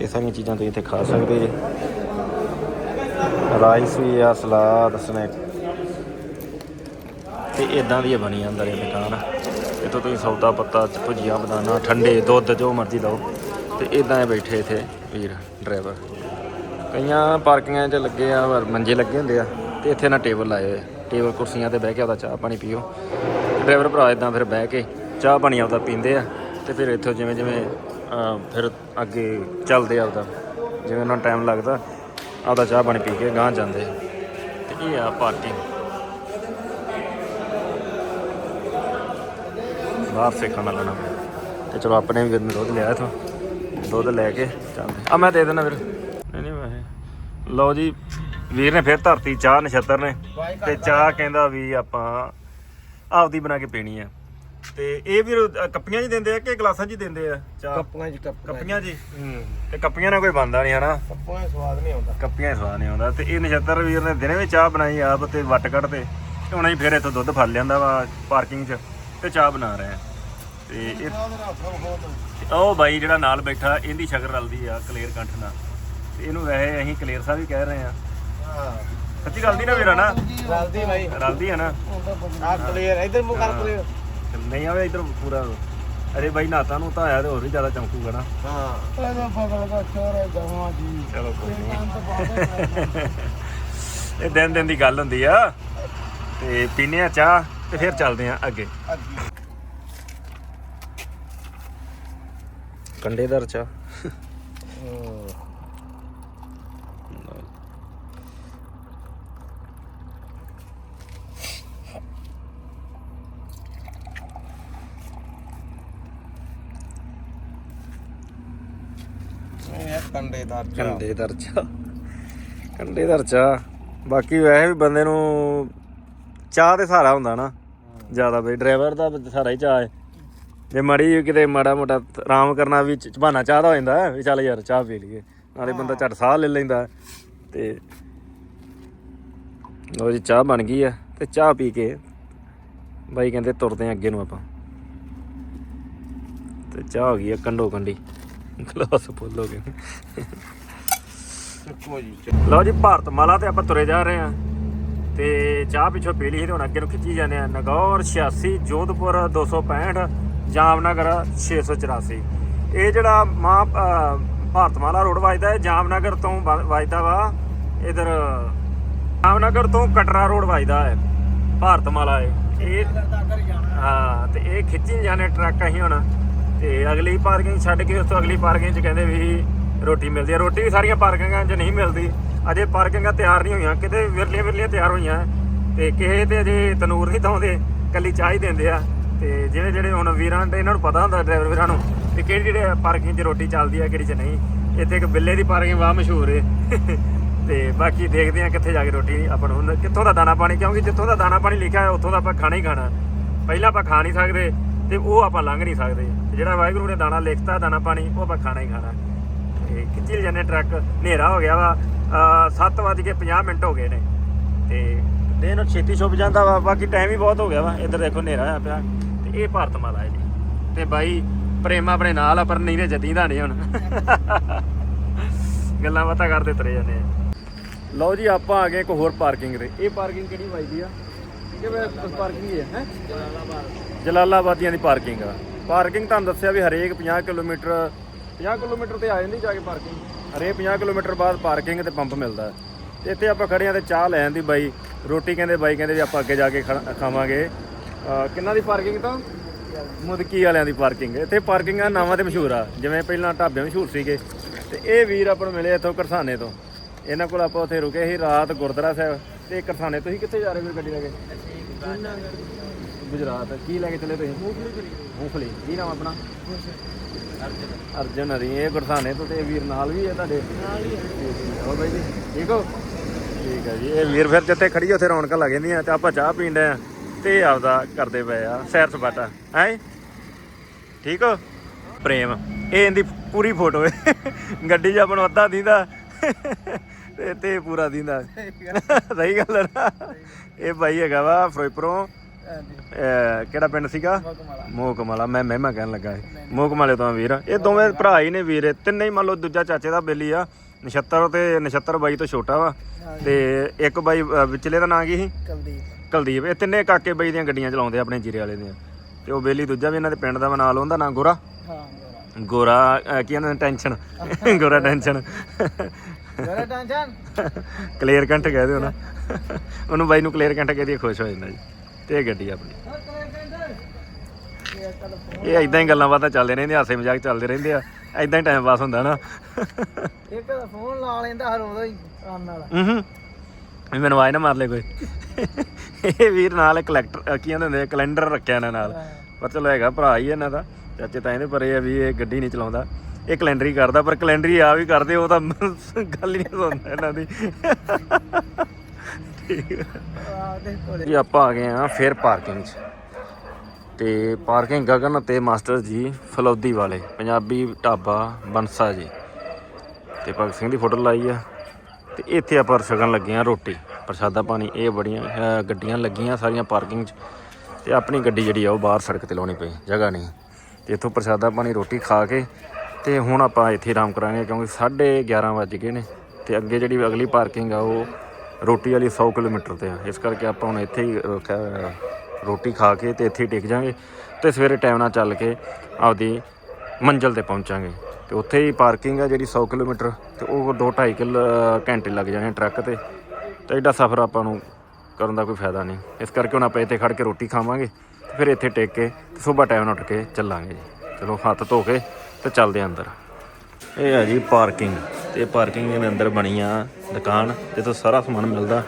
ਇਹ ਸਾਰੀਆਂ ਚੀਜ਼ਾਂ ਤੁਸੀਂ ਇੱਥੇ ਖਾ ਸਕਦੇ ਜੇ। ਰਾਈਸ ਵੀ ਆ, ਸਲਾਦ ਸਨੈਕ ਤੇ ਇਦਾਂ ਦੀ ਇਹ ਬਣੀ ਅੰਦਰ ਇਹ ਦੁਕਾਨ। ਇੱਥੋਂ ਤੁਸੀਂ ਸੌਦਾ ਪੱਤਾ, ਭੁਜੀਆ, ਬਦਾਨਾ, ਠੰਡੇ, ਦੁੱਧ, ਜੋ ਮਰਜ਼ੀ ਲਓ। ਤੇ ਇਦਾਂ ਇਹ ਬੈਠੇ ਇੱਥੇ ਵੀਰ ਡਰਾਈਵਰ ਕਈਆਂ ਪਾਰਕਿੰਗਾਂ 'ਚ ਲੱਗੇ ਆ ਮੰਜੇ ਲੱਗੇ ਹੁੰਦੇ ਆ। ਤੇ ਇੱਥੇ ਨਾ ਟੇਬਲ ਲਾਏ ਹੋਏ ਟੇਬਲ ਕੁਰਸੀਆਂ ਤੇ ਬਹਿ ਕੇ ਆਪਦਾ ਚਾਹ ਪਾਣੀ ਪੀਓ। ਡਰਾਈਵਰ ਭਰਾ ਇਦਾਂ ਫਿਰ ਬਹਿ ਕੇ ਚਾਹ ਪਾਣੀ ਆਪਦਾ ਪੀਂਦੇ ਆ। ਤੇ ਫਿਰ ਇੱਥੋਂ ਜਿਵੇਂ ਜਿਵੇਂ ਫਿਰ ਅੱਗੇ ਚੱਲਦੇ ਆ ਆਪਦਾ। ਜਿਵੇਂ ਉਹਨਾਂ ਨੂੰ ਟਾਈਮ ਲੱਗਦਾ, ਆਪਦਾ ਚਾਹ ਪਾਣੀ ਪੀ ਕੇ ਗਾਂਹ ਜਾਂਦੇ ਆ। ਤੇ ਇਹ ਆ ਪਾਰਕਿੰਗ ਬਾਹਰ ਸੇ ਖਾਣਾ ਲੈਣਾ ਤੇ ਚਲੋ ਆਪਣੇ ਵੀ ਵੀਰ ਨੇ ਦੁੱਧ ਲਿਆ ਇਥੋਂ। ਦੁੱਧ ਲੈ ਕੇ ਚੱਲਦੇ ਆ ਮੈਂ ਦੇ ਦੇਣਾ ਵੀਰ ਨਹੀਂ ਨਹੀਂ ਵੈਸੇ ਲਓ ਜੀ, ਵੀਰ ਨੇ ਫਿਰ ਧਰਤੀ ਚਾਹ ਨਛੱਤਰ ਨੇ। ਤੇ ਚਾਹ ਕਹਿੰਦਾ ਵੀ ਆਪਾਂ ਆਪਦੀ ਬਣਾ ਕੇ ਪੀਣੀ ਆ। ਤੇ ਇਹ ਅ, ਕੱਪੀਆਂ 'ਚ ਦਿੰਦੇ ਆ ਕਿ ਗਲਾਸਾਂ ਹੀ ਦਿੰਦੇ ਆ? ਚਾਹ? ਕੱਪਾਂ ਜੀ ਕੱਪਾਂ ਕੱਪੀਆਂ 'ਚ ਹੀ? ਤੇ ਕੱਪੀਆਂ ਨਾਲ ਕੋਈ ਬੰਦਾ ਨਹੀਂ ਹਨਾ? ਕੱਪਾਂ ਦਾ ਸਵਾਦ ਨਹੀਂ ਆਉਂਦਾ। ਕੱਪੀਆਂ ਸਵਾਦ ਨਹੀਂ ਆਉਂਦਾ। ਤੇ ਇਹ ਨਛੱਤਰ ਵੀਰ ਨੇ ਦਿਨੇ ਵੀ ਚਾਹ ਬਣਾਈ ਆਪ ਤੇ ਵੱਟ ਕੱਢ ਤੇ ਹੁਣ ਅਸੀਂ ਫਿਰ ਇੱਥੋਂ ਦੁੱਧ ਫੜ ਲਿਆਂਦਾ ਵਾ ਪਾਰਕਿੰਗ 'ਚ ਤੇ ਚਾਹ ਬਣਾ ਰਹੇ ਆ। ਤੇ ਇਹ ਉਹ ਬਾਈ ਜਿਹੜਾ ਨਾਲ ਬੈਠਾ ਇਹਦੀ ਸ਼ਕਲ ਰਲਦੀ ਆ ਕਲੇਰ ਕੰਠ ਨਾਲ। ਤੇ ਇਹਨੂੰ ਵੈਸੇ ਅਸੀਂ ਕਲੇਰ ਸਾਹਿਬ ਵੀ ਕਹਿ ਰਹੇ ਆ। ਹਾਂ। ਸੱਚੀ ਰਲਦੀ ਨਾ ਵੀਰਾ ਨਾ ਜਲਦੀ ਭਾਈ ਰਲਦੀ ਹੈ ਨਾ? ਆ ਕਲੀਅਰ ਇਧਰ ਮੂੰਹ ਕਰ ਕਲੀਅਰ ਨਹੀਂ ਆਵੇ ਇਧਰ ਪੂਰਾ। ਅਰੇ ਬਾਈ ਨਾਤਾ ਨੂੰ ਤਾਂ ਆਇਆ ਤੇ ਹੋਰ ਵੀ ਜ਼ਿਆਦਾ ਚਮਕੂਗਾ ਨਾ। ਹਾਂ। ਇਹਦਾ ਬਗਲ ਦਾ ਚੋਰ ਹੈ ਗਵਾਂ ਜੀ ਚਲੋ ਕੋਈ ਨਹੀਂ। ਨਾਮ ਤਾਂ ਬਾਅਦ ਇਹ ਦਿਨ ਦਿਨ ਦੀ ਗੱਲ ਹੁੰਦੀ ਆ। ਤੇ ਪੀਨੇ ਆ ਚਾਹ ਤੇ ਫਿਰ ਚੱਲਦੇ ਆ ਅੱਗੇ। ਅੱਗੇ ਕੰਡੇਦਾਰ ਚਾਹ। ਚਾਹ ਕੰਡੇਦਾਰ ਚਾਹ ਕੰਡੇਦਾਰ ਚਾਹ ਬਾਕੀ ਵੈਸੇ ਵੀ ਬੰਦੇ ਨੂੰ ਚਾਹ ਤੇ ਸਹਾਰਾ ਹੁੰਦਾ ਨਾ। ਜ਼ਿਆਦਾ ਬਈ ਡਰਾਈਵਰ ਦਾ ਸਹਾਰਾ ਹੀ ਚਾਹ ਹੈ ਜੇ ਮੜੀ ਕਿਤੇ ਮਾੜਾ ਮੋਟਾ ਆਰਾਮ ਕਰਨਾ ਵੀ ਬਹਾਨਾ ਚਾਹ ਦਾ ਹੋ ਜਾਂਦਾ ਹੈ, ਵੀ ਚੱਲ ਯਾਰ ਚਾਹ ਪੀ ਲਈਏ। ਨਾਲੇ ਬੰਦਾ ਝਟ ਸਾਹ ਲੈ ਲੈਂਦਾ ਤੇ ਲੋ ਜੀ ਚਾਹ ਬਣ ਗਈ ਆ ਤੇ ਚਾਹ ਪੀ ਕੇ ਬਾਈ ਕਹਿੰਦੇ ਤੁਰਦੇ ਆ ਅੱਗੇ ਨੂੰ ਆਪਾਂ। ਤੇ ਚਾਹ ਹੋ ਗਈ ਆ ਕੰਡੋ ਕੰਡੀ ਗਲਾਸ ਫੁੱਲ ਹੋ ਗਏ ਚੱਕੋ। ਜੀ ਲਓ ਜੀ ਭਾਰਤ ਮਾਲਾ ਤੇ ਆਪਾਂ ਤੁਰੇ ਜਾ ਰਹੇ ਆ ਤੇ ਚਾਹ ਪਿੱਛੋਂ ਪੀ ਲਈ ਸੀ ਤੇ ਹੁਣ ਅੱਗੇ ਨੂੰ ਖਿੱਚੀ ਜਾਂਦੇ ਆ ਨਗੌਰ 86 ਜੋਧਪੁਰ 265 ਜਾਮਨਗਰ 684 ਇਹ ਜਿਹੜਾ ਮਾਂ ਭਾਰਤ ਮਾਲਾ ਰੋਡ ਵੱਜਦਾ ਹੈ ਜਾਮਨਗਰ ਤੋਂ ਵੱਜਦਾ ਵਾ। ਇਧਰ ਜਾਮਨਗਰ ਤੋਂ ਕਟਰਾ ਰੋਡ ਵੱਜਦਾ ਹੈ। ਭਾਰਤ ਮਾਲਾ ਇਹ। ਇਹ ਹਾਂ ਤੇ ਇਹ ਖਿੱਚੀ ਜਾਣੇ ਟਰੱਕ ਅਸੀਂ ਹੁਣ। ਤੇ ਅਗਲੀ ਪਾਰਕਿੰਗ ਛੱਡ ਕੇ ਉਸ ਤੋਂ ਅਗਲੀ ਪਾਰਕਿੰਗ 'ਚ ਕਹਿੰਦੇ ਵੀ ਰੋਟੀ ਮਿਲਦੀ ਹੈ ਰੋਟੀ ਵੀ ਸਾਰੀਆਂ ਪਾਰਕਿੰਗਾਂ 'ਚ ਨਹੀਂ ਮਿਲਦੀ। ਅਜੇ ਪਾਰਕਿੰਗਾਂ ਤਿਆਰ ਨਹੀਂ ਹੋਈਆਂ। ਕਿਤੇ ਵਿਰਲੀਆਂ ਵਿਰਲੀਆਂ ਤਿਆਰ ਹੋਈਆਂ। ਤੇ ਕਿਸੇ ਤੇ ਅਜੇ ਤਨੂਰ ਨਹੀਂ ਧਾਉਂਦੇ ਕੱਲੀ ਚਾਹ ਹੀ ਦਿੰਦੇ ਆ। ਤੇ ਜਿਹੜੇ ਜਿਹੜੇ ਹੁਣ ਵੀਰਾਂ ਦੇ ਇਹਨਾਂ ਨੂੰ ਪਤਾ ਹੁੰਦਾ ਡਰਾਈਵਰ ਵੀਰਾਂ ਨੂੰ ਕਿ ਕਿਹੜੀ ਜਿਹੜੇ ਪਾਰਕਿੰਗ 'ਚ ਰੋਟੀ ਚੱਲਦੀ ਆ, ਕਿਹੜੀ 'ਚ ਨਹੀਂ। ਇੱਥੇ ਇੱਕ ਬਿੱਲੇ ਦੀ ਪਾਰਕਿੰਗ ਵਾਹ ਮਸ਼ਹੂਰ ਏ। ਤੇ ਬਾਕੀ ਦੇਖਦੇ ਆ ਕਿੱਥੇ ਜਾ ਕੇ ਰੋਟੀ ਆਪਾਂ ਨੂੰ ਕਿੱਥੋਂ ਦਾ ਦਾਣਾ ਪਾਣੀ, ਕਿਉਂਕਿ ਜਿੱਥੋਂ ਦਾ ਦਾਣਾ ਪਾਣੀ ਲਿਖਿਆ ਹੈ ਉੱਥੋਂ ਦਾ ਆਪਾਂ ਖਾਣਾ ਹੀ ਖਾਣਾ। ਪਹਿਲਾਂ ਆਪਾਂ ਖਾ ਨਹੀਂ ਸਕਦੇ ਤੇ ਉਹ ਆਪਾਂ ਲੰਘ ਨਹੀਂ ਸਕਦੇ। ਜਿਹੜਾ ਵਾਹਿਗੁਰੂ ਨੇ ਦਾਣਾ ਲਿਖਤਾ, ਦਾਣਾ ਪਾਣੀ, ਉਹ ਆਪਾਂ ਖਾਣਾ ਹੀ ਖਾਣਾ। ਤੇ ਖਿੱਚੀ ਜਾਂਦੇ ਟਰੱਕ, ਹਨੇਰਾ ਹੋ ਗਿਆ ਵਾ। 7:50 ਮਿੰਟ ਹੋ ਗਏ ਨੇ। ਤੇ ਦਿਨ ਛੇਤੀ ਛੁੱਪ ਜਾਂਦਾ ਵਾ, ਬਾਕੀ ਟਾਈਮ ਹੀ ਬਹੁਤ ਹੋ ਗਿਆ ਵਾ। ਇੱਧਰ ਦੇਖੋ ਹਨੇਰਾ ਹੋਇਆ ਪਿਆ। ਤੇ ਇਹ ਭਾਰਤ ਮਾਲਾ ਹੈ ਜੀ। ਤੇ ਬਾਈ, ਪ੍ਰੇਮ ਆਪਣੇ ਨਾਲ ਆ, ਪਰ ਨਹੀਂ ਤੇ ਜਤੀਂਦਾ ਨਹੀਂ ਹੁਣ। ਗੱਲਾਂ ਬਾਤਾਂ ਕਰਦੇ ਤੁਰੇ ਜਾਂਦੇ ਆ। ਲਓ ਜੀ, ਆਪਾਂ ਆ ਗਏ ਇੱਕ ਹੋਰ ਪਾਰਕਿੰਗ ਤੇ। ਇਹ ਪਾਰਕਿੰਗ ਕਿਹੜੀ ਵੱਜਦੀ ਆ? ਕਿਵੇਂ ਪਾਰਕਿੰਗ ਹੀ ਹੈ ਹੈ? ਜਲਾਲਾਬਾਦੀਆਂ ਦੀ ਪਾਰਕਿੰਗ ਆ। ਪਾਰਕਿੰਗ ਤੁਹਾਨੂੰ ਦੱਸਿਆ ਵੀ ਹਰੇਕ 50 ਕਿਲੋਮੀਟਰ 50 ਕਿਲੋਮੀਟਰ ਤੇ ਆ ਜਾਂਦੀ ਜਾ ਕੇ ਪਾਰਕਿੰਗ। ਹਰੇਕ 50 ਕਿਲੋਮੀਟਰ ਬਾਅਦ ਪਾਰਕਿੰਗ ਤੇ ਪੰਪ ਮਿਲਦਾ। ਤੇ ਇੱਥੇ ਆਪਾਂ ਖੜੇ ਆ ਤੇ ਚਾਹ ਲੈ ਜਾਂਦੀ ਬਾਈ। ਰੋਟੀ ਕਹਿੰਦੇ, ਬਾਈ ਕਹਿੰਦੇ ਵੀ ਆਪਾਂ ਅੱਗੇ ਜਾ ਕੇ ਖਾ- ਖਾਵਾਂਗੇ। ਅਹ ਕਿੰਨਾ ਦੀ ਪਾਰਕਿੰਗ ਤਾਂ? ਮੁਦਕੀ ਵਾਲਿਆਂ ਦੀ ਪਾਰਕਿੰਗ। ਇੱਥੇ ਪਾਰਕਿੰਗਾਂ ਨਾਵਾਂ ਤੇ ਮਸ਼ਹੂਰ ਆ। ਜਿਵੇਂ ਪਹਿਲਾਂ ਢਾਬੇ ਮਸ਼ਹੂਰ ਸੀਗੇ। ਤੇ ਇਹ ਵੀਰ ਆਪਾਂ ਨੂੰ ਮਿਲੇ ਇੱਥੋਂ ਕਰਸਾਨੇ ਤੋਂ। ਇਹਨਾਂ ਕੋਲ ਆਪਾਂ ਉੱਥੇ ਰੁਕੇ ਸੀ ਰਾਤ ਗੁਰਦੁਆਰਾ ਸਾਹਿਬ। ਤੇ ਕਰਸਾਨੇ, ਤੁਸੀਂ ਕਿੱਥੇ ਜਾ ਰਹੇ ਹੋ ਗੱਡੀ ਲੈ ਕੇ? ਗੁਜਰਾਤ। ਕੀ ਲੈ ਕੇ ਚੱਲੇ ਤੁਸੀਂ? ਮੂੰਗਫਲੀ। ਕੀ ਨਾਮ ਆਪਣਾ? ਅਰਜਨ ਹਰੀ। ਇਹ ਗੁਰਸਾਨੇ ਤੋਂ ਤੇ ਇਹ ਵੀਰ ਨਾਲ ਵੀ ਹੈ ਤੁਹਾਡੇ? ਨਾਲ ਹੀ ਹੋਰ ਬਾਈ ਜੀ ਠੀਕ ਹੋ? ਠੀਕ ਹੈ ਜੀ। ਇਹ ਵੀਰ ਫਿਰ ਜਿੱਥੇ ਖੜੀ ਉੱਥੇ ਰੌਣਕਾਂ ਲੱਗ ਜਾਂਦੀਆਂ ਤੇ ਆਪਾਂ ਚਾਹ ਡਏ ਆ ਤੇ ਆਪਦਾ ਕਰਦੇ ਪਏ ਆ ਸੈਰ ਸਪਾਟਾ। ਹੈ ਠੀਕ ਹੋ? ਪ੍ਰੇਮ। ਇਹ ਇਹਦੀ ਪੂਰੀ ਫੋਟੋ ਹੈ ਗੱਡੀ 'ਚ ਆਪਾਂ ਨੂੰ ਅੱਧਾ ਦੀਂਦਾ ਤੇ ਤੇ ਪੂਰਾ ਦੀਂਦਾ। ਸਹੀ ਗੱਲ ਹੈ ਇਹ ਬਾਈ ਹੈਗਾ ਵਾ ਫਿਰੋਜ਼ਪੁਰੋਂ। ਅਹ ਕਿਹੜਾ ਪਿੰਡ ਸੀਗਾ? ਮੋਕਮਲਾ ਮੈਂ ਮਹਿਮਾ ਕਹਿਣ ਲੱਗਾ ਸੀ ਮੋਕਮਲੇ ਤੋਂ ਆ ਵੀਰ। ਇਹ ਦੋਵੇਂ ਭਰਾ ਹੀ ਨੇ ਵੀਰ। ਇਹ ਤਿੰਨੇ ਹੀ ਮੰਨ ਲਓ ਦੂਜਾ ਚਾਚੇ ਦਾ ਬੇਲੀ ਆ। ਨਛੱਤਰ ਤੇ ਨਛੱਤਰ ਬਾਈ ਤੋਂ ਛੋਟਾ ਵਾ। ਤੇ ਇੱਕ ਬਾਈ ਅਹ, ਵਿਚਲੇ ਦਾ ਨਾਂ ਕੀ ਸੀ? ਕੁਲਦੀਪ। ਕੁਲਦੀਪ। ਇਹ ਤਿੰਨੇ ਕਾਕੇ ਬਾਈ ਦੀਆਂ ਗੱਡੀਆਂ ਚਲਾਉਂਦੇ ਆ ਆਪਣੇ ਜੀਰੇ ਵਾਲੇ ਦੀਆਂ। ਤੇ ਉਹ ਬੇਲੀ ਦੂਜਾ ਵੀ ਇਹਨਾਂ ਦੇ ਪਿੰਡ ਦਾ ਵਾ ਨਾਲ ਉਹਦਾ ਨਾਂ ਗੋਰਾ। ਹਾਂ ਗੋਰਾ ਅਹ, ਕੀ ਕਹਿੰਦੇ ਟੈਨਸ਼ਨ। ਗੋਰਾ ਟੈਨਸ਼ਨ। ਮੇਰਾ ਟੈਨਸ਼ਨ? ਕਲੀਅਰ ਕੰਟ ਕਹਿ ਦਿਓ ਨਾ। ਉਹਨੂੰ ਬਾਈ ਨੂੰ ਕਲੀਅਰ ਕੰਟ ਕਹਿ ਦੀ ਖੁਸ਼ ਹੋ ਜਾਂਦਾ ਜੀ। ਤੇ ਇਹ ਗੱਡੀ ਆਪਣੀ। ਇਹ ਇਦਾਂ ਹੀ ਗੱਲਾਂ ਬਾਤਾਂ ਚੱਲਦੇ ਰਹਿੰਦੇ ਹਾਸੇ ਮਜ਼ਾਕ ਚੱਲਦੇ ਰਹਿੰਦੇ ਆ। ਇਦਾਂ ਹੀ ਟਾਈਮ ਪਾਸ ਹੁੰਦਾ ਨਾ। ਇੱਕ ਦਾ ਫੋਨ ਲਾ ਲੈਂਦਾ ਹਰ ਉਦੋਂ ਹੀ ਕੰਨ ਨਾਲ। ਹੂੰ ਵੀ ਮੈਨੂੰ ਆਏ ਨਾ ਮਾਰ ਲੈ ਕੋਈ। ਇਹ ਵੀਰ ਨਾਲ ਕਲੈਕਟਰ ਕੀ ਕਹਿੰਦੇ ਹੁੰਦੇ ਕੈਲੰਡਰ ਰੱਖਿਆ ਇਹਨਾਂ ਨਾਲ। ਪਰ ਚਲੋ ਹੈਗਾ ਭਰਾ ਹੀ ਇਹਨਾਂ ਦਾ। ਚਾਚੇ ਤਾਂ ਇਹਦੇ ਪਰ ਇਹ ਆ ਵੀ ਇਹ ਗੱਡੀ ਨਹੀਂ ਚਲਾਉਂਦਾ। ਇਹ ਕੈਲੰਡਰੀ ਕਰਦਾ ਪਰ ਕੈਲੰਡਰੀ ਆ ਵੀ ਕਰਦੇ ਉਹ ਤਾਂ ਗੱਲ ਹੀ ਨਹੀਂ ਸੁਣਦਾ ਇਹਨਾਂ ਦੀ। ਜੀ, ਆਪਾਂ ਆ ਗਏ ਆ ਫਿਰ ਪਾਰਕਿੰਗ 'ਚ। ਤੇ ਪਾਰਕਿੰਗ ਗਗਨ ਅਤੇ ਮਾਸਟਰ ਜੀ ਫਲੌਦੀ ਵਾਲੇ, ਪੰਜਾਬੀ ਢਾਬਾ ਬੰਸਾ ਜੀ। ਤੇ ਭਗਤ ਸਿੰਘ ਦੀ ਫੋਟੋ ਲਾਈ ਆ। ਤੇ ਇੱਥੇ ਆਪਾਂ ਛਕਣ ਲੱਗੇ ਆ ਰੋਟੀ, ਪ੍ਰਸ਼ਾਦਾ ਪਾਣੀ, ਇਹ ਬੜੀਆਂ ਗੱਡੀਆਂ ਲੱਗੀਆਂ ਸਾਰੀਆਂ ਪਾਰਕਿੰਗ 'ਚ। ਤੇ ਆਪਣੀ ਗੱਡੀ ਜਿਹੜੀ ਆ, ਉਹ ਬਾਹਰ ਸੜਕ ਤੇ ਲਾਉਣੀ ਪਈ, ਜਗ੍ਹਾ ਨਹੀਂ। ਤੇ ਇੱਥੋਂ ਪ੍ਰਸ਼ਾਦਾ ਪਾਣੀ, ਰੋਟੀ ਖਾ ਕੇ, ਤੇ ਹੁਣ ਆਪਾਂ ਇੱਥੇ ਆਰਾਮ ਕਰਾਂਗੇ ਕਿਉਂਕਿ 11:30 ਵੱਜ ਗਏ ਨੇ। ਤੇ ਅੱਗੇ ਜਿਹੜੀ ਅਗਲੀ ਪਾਰਕਿੰਗ ਆ, ਉਹ ਰੋਟੀ ਵਾਲੀ 100 ਕਿਲੋਮੀਟਰ ਤੇ ਆ। ਇਸ ਕਰਕੇ ਆਪਾਂ ਹੁਣ ਇੱਥੇ ਹੀ ਰੁਕਿਆ- ਰੋਟੀ ਖਾ ਕੇ ਤੇ ਇੱਥੇ ਹੀ ਟਿਕ ਜਾਾਂਗੇ ਤੇ ਸਵੇਰੇ ਟਾਈਮ ਨਾਲ ਚੱਲ ਕੇ ਆਪਦੀ ਮੰਜ਼ਲ ਤੇ ਪਹੁੰਚਾਂਗੇ। ਤੇ ਉੱਥੇ ਹੀ ਪਾਰਕਿੰਗ ਆ ਜਿਹੜੀ 100 ਕਿਲੋਮੀਟਰ, ਤੇ ਉਹ 2.5 ਕਿਲ ਘੰਟੇ ਲੱਗ ਜਾਣੇ ਟਰੱਕ ਤੇ। ਤੇ ਐਡਾ ਸਫ਼ਰ ਆਪਾਂ ਨੂੰ ਕਰਨ ਦਾ ਕੋਈ ਫਾਇਦਾ ਨਹੀਂ। ਇਸ ਕਰਕੇ ਹੁਣ ਆਪਾਂ ਇੱਥੇ ਖੜ ਕੇ ਰੋਟੀ ਖਾਵਾਂਗੇ ਤੇ ਫਿਰ ਇੱਥੇ ਟਿਕ ਕੇ ਤੇ ਸਵੇਰ ਟਾਈਮ ਨਾਲ ਉੱਠ ਕੇ ਚੱਲਾਂਗੇ ਜੀ। ਚਲੋ, ਹੱਥ ਧੋ ਕੇ ਤੇ ਚੱਲਦੇ ਆਂ ਅੰਦਰ। ਇਹ ਹੈ ਜੀ ਪਾਰਕਿੰਗ ਤੇ ਪਾਰਕਿੰਗ ਦੇ ਅੰਦਰ ਬਣੀ ਆ ਦੁਕਾਨ ਜਿੱਥੋਂ ਸਾਰਾ ਸਮਾਨ ਮਿਲਦਾ,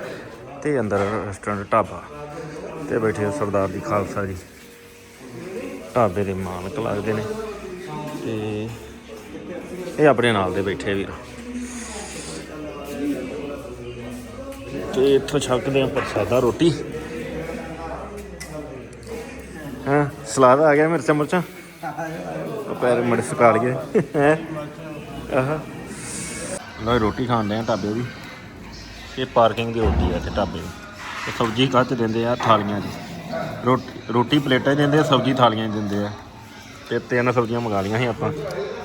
ਤੇ ਅੰਦਰ ਰੈਸਟੋਰੈਂਟ ਢਾਬਾ। ਤੇ ਬੈਠੇ ਆ ਸਰਦਾਰ ਜੀ ਖਾਲਸਾ ਜੀ। ਢਾਬੇ ਦੇ ਮਾਲਕ ਲੱਗਦੇ ਨੇ। ਤੇ ਇਹ ਆਪਣੇ ਨਾਲ ਦੇ ਬੈਠੇ ਵੀਰ। ਤੇ ਇੱਥੋਂ ਛਕਦੇ ਆ ਪ੍ਰਸਾਦਾ ਰੋਟੀ। ਹਾਂ, ਸਲਾਦ ਆ ਗਿਆ ਮਿਰਚਾਂ ਮਿਰਚਾਂ ਪੈਰ ਮੜ ਸੁਕਾ ਲਏ ਹੈ? ਆਹ ਲੋ ਰੋਟੀ ਖਾਣ ਦੇ ਆ ਢਾਬੇ ਦੀ। ਇਹ ਪਾਰਕਿੰਗ ਦੀ ਰੋਟੀ ਆ ਇੱਥੇ ਢਾਬੇ ਦੀ। ਤੇ ਸਬਜ਼ੀ ਕੱਚ ਦਿੰਦੇ ਆ? ਥਾਲੀਆਂ 'ਚ ਰੋਟੀ ਰੋਟੀ ਪਲੇਟਾਂ 'ਚ ਦਿੰਦੇ ਆ, ਸਬਜ਼ੀ ਥਾਲੀਆਂ 'ਚ ਦਿੰਦੇ ਆ। ਤੇ ਤਿੰਨ ਸਬਜ਼ੀਆਂ ਮੰਗਾ ਲਈਆਂ ਸੀ ਆਪਾਂ।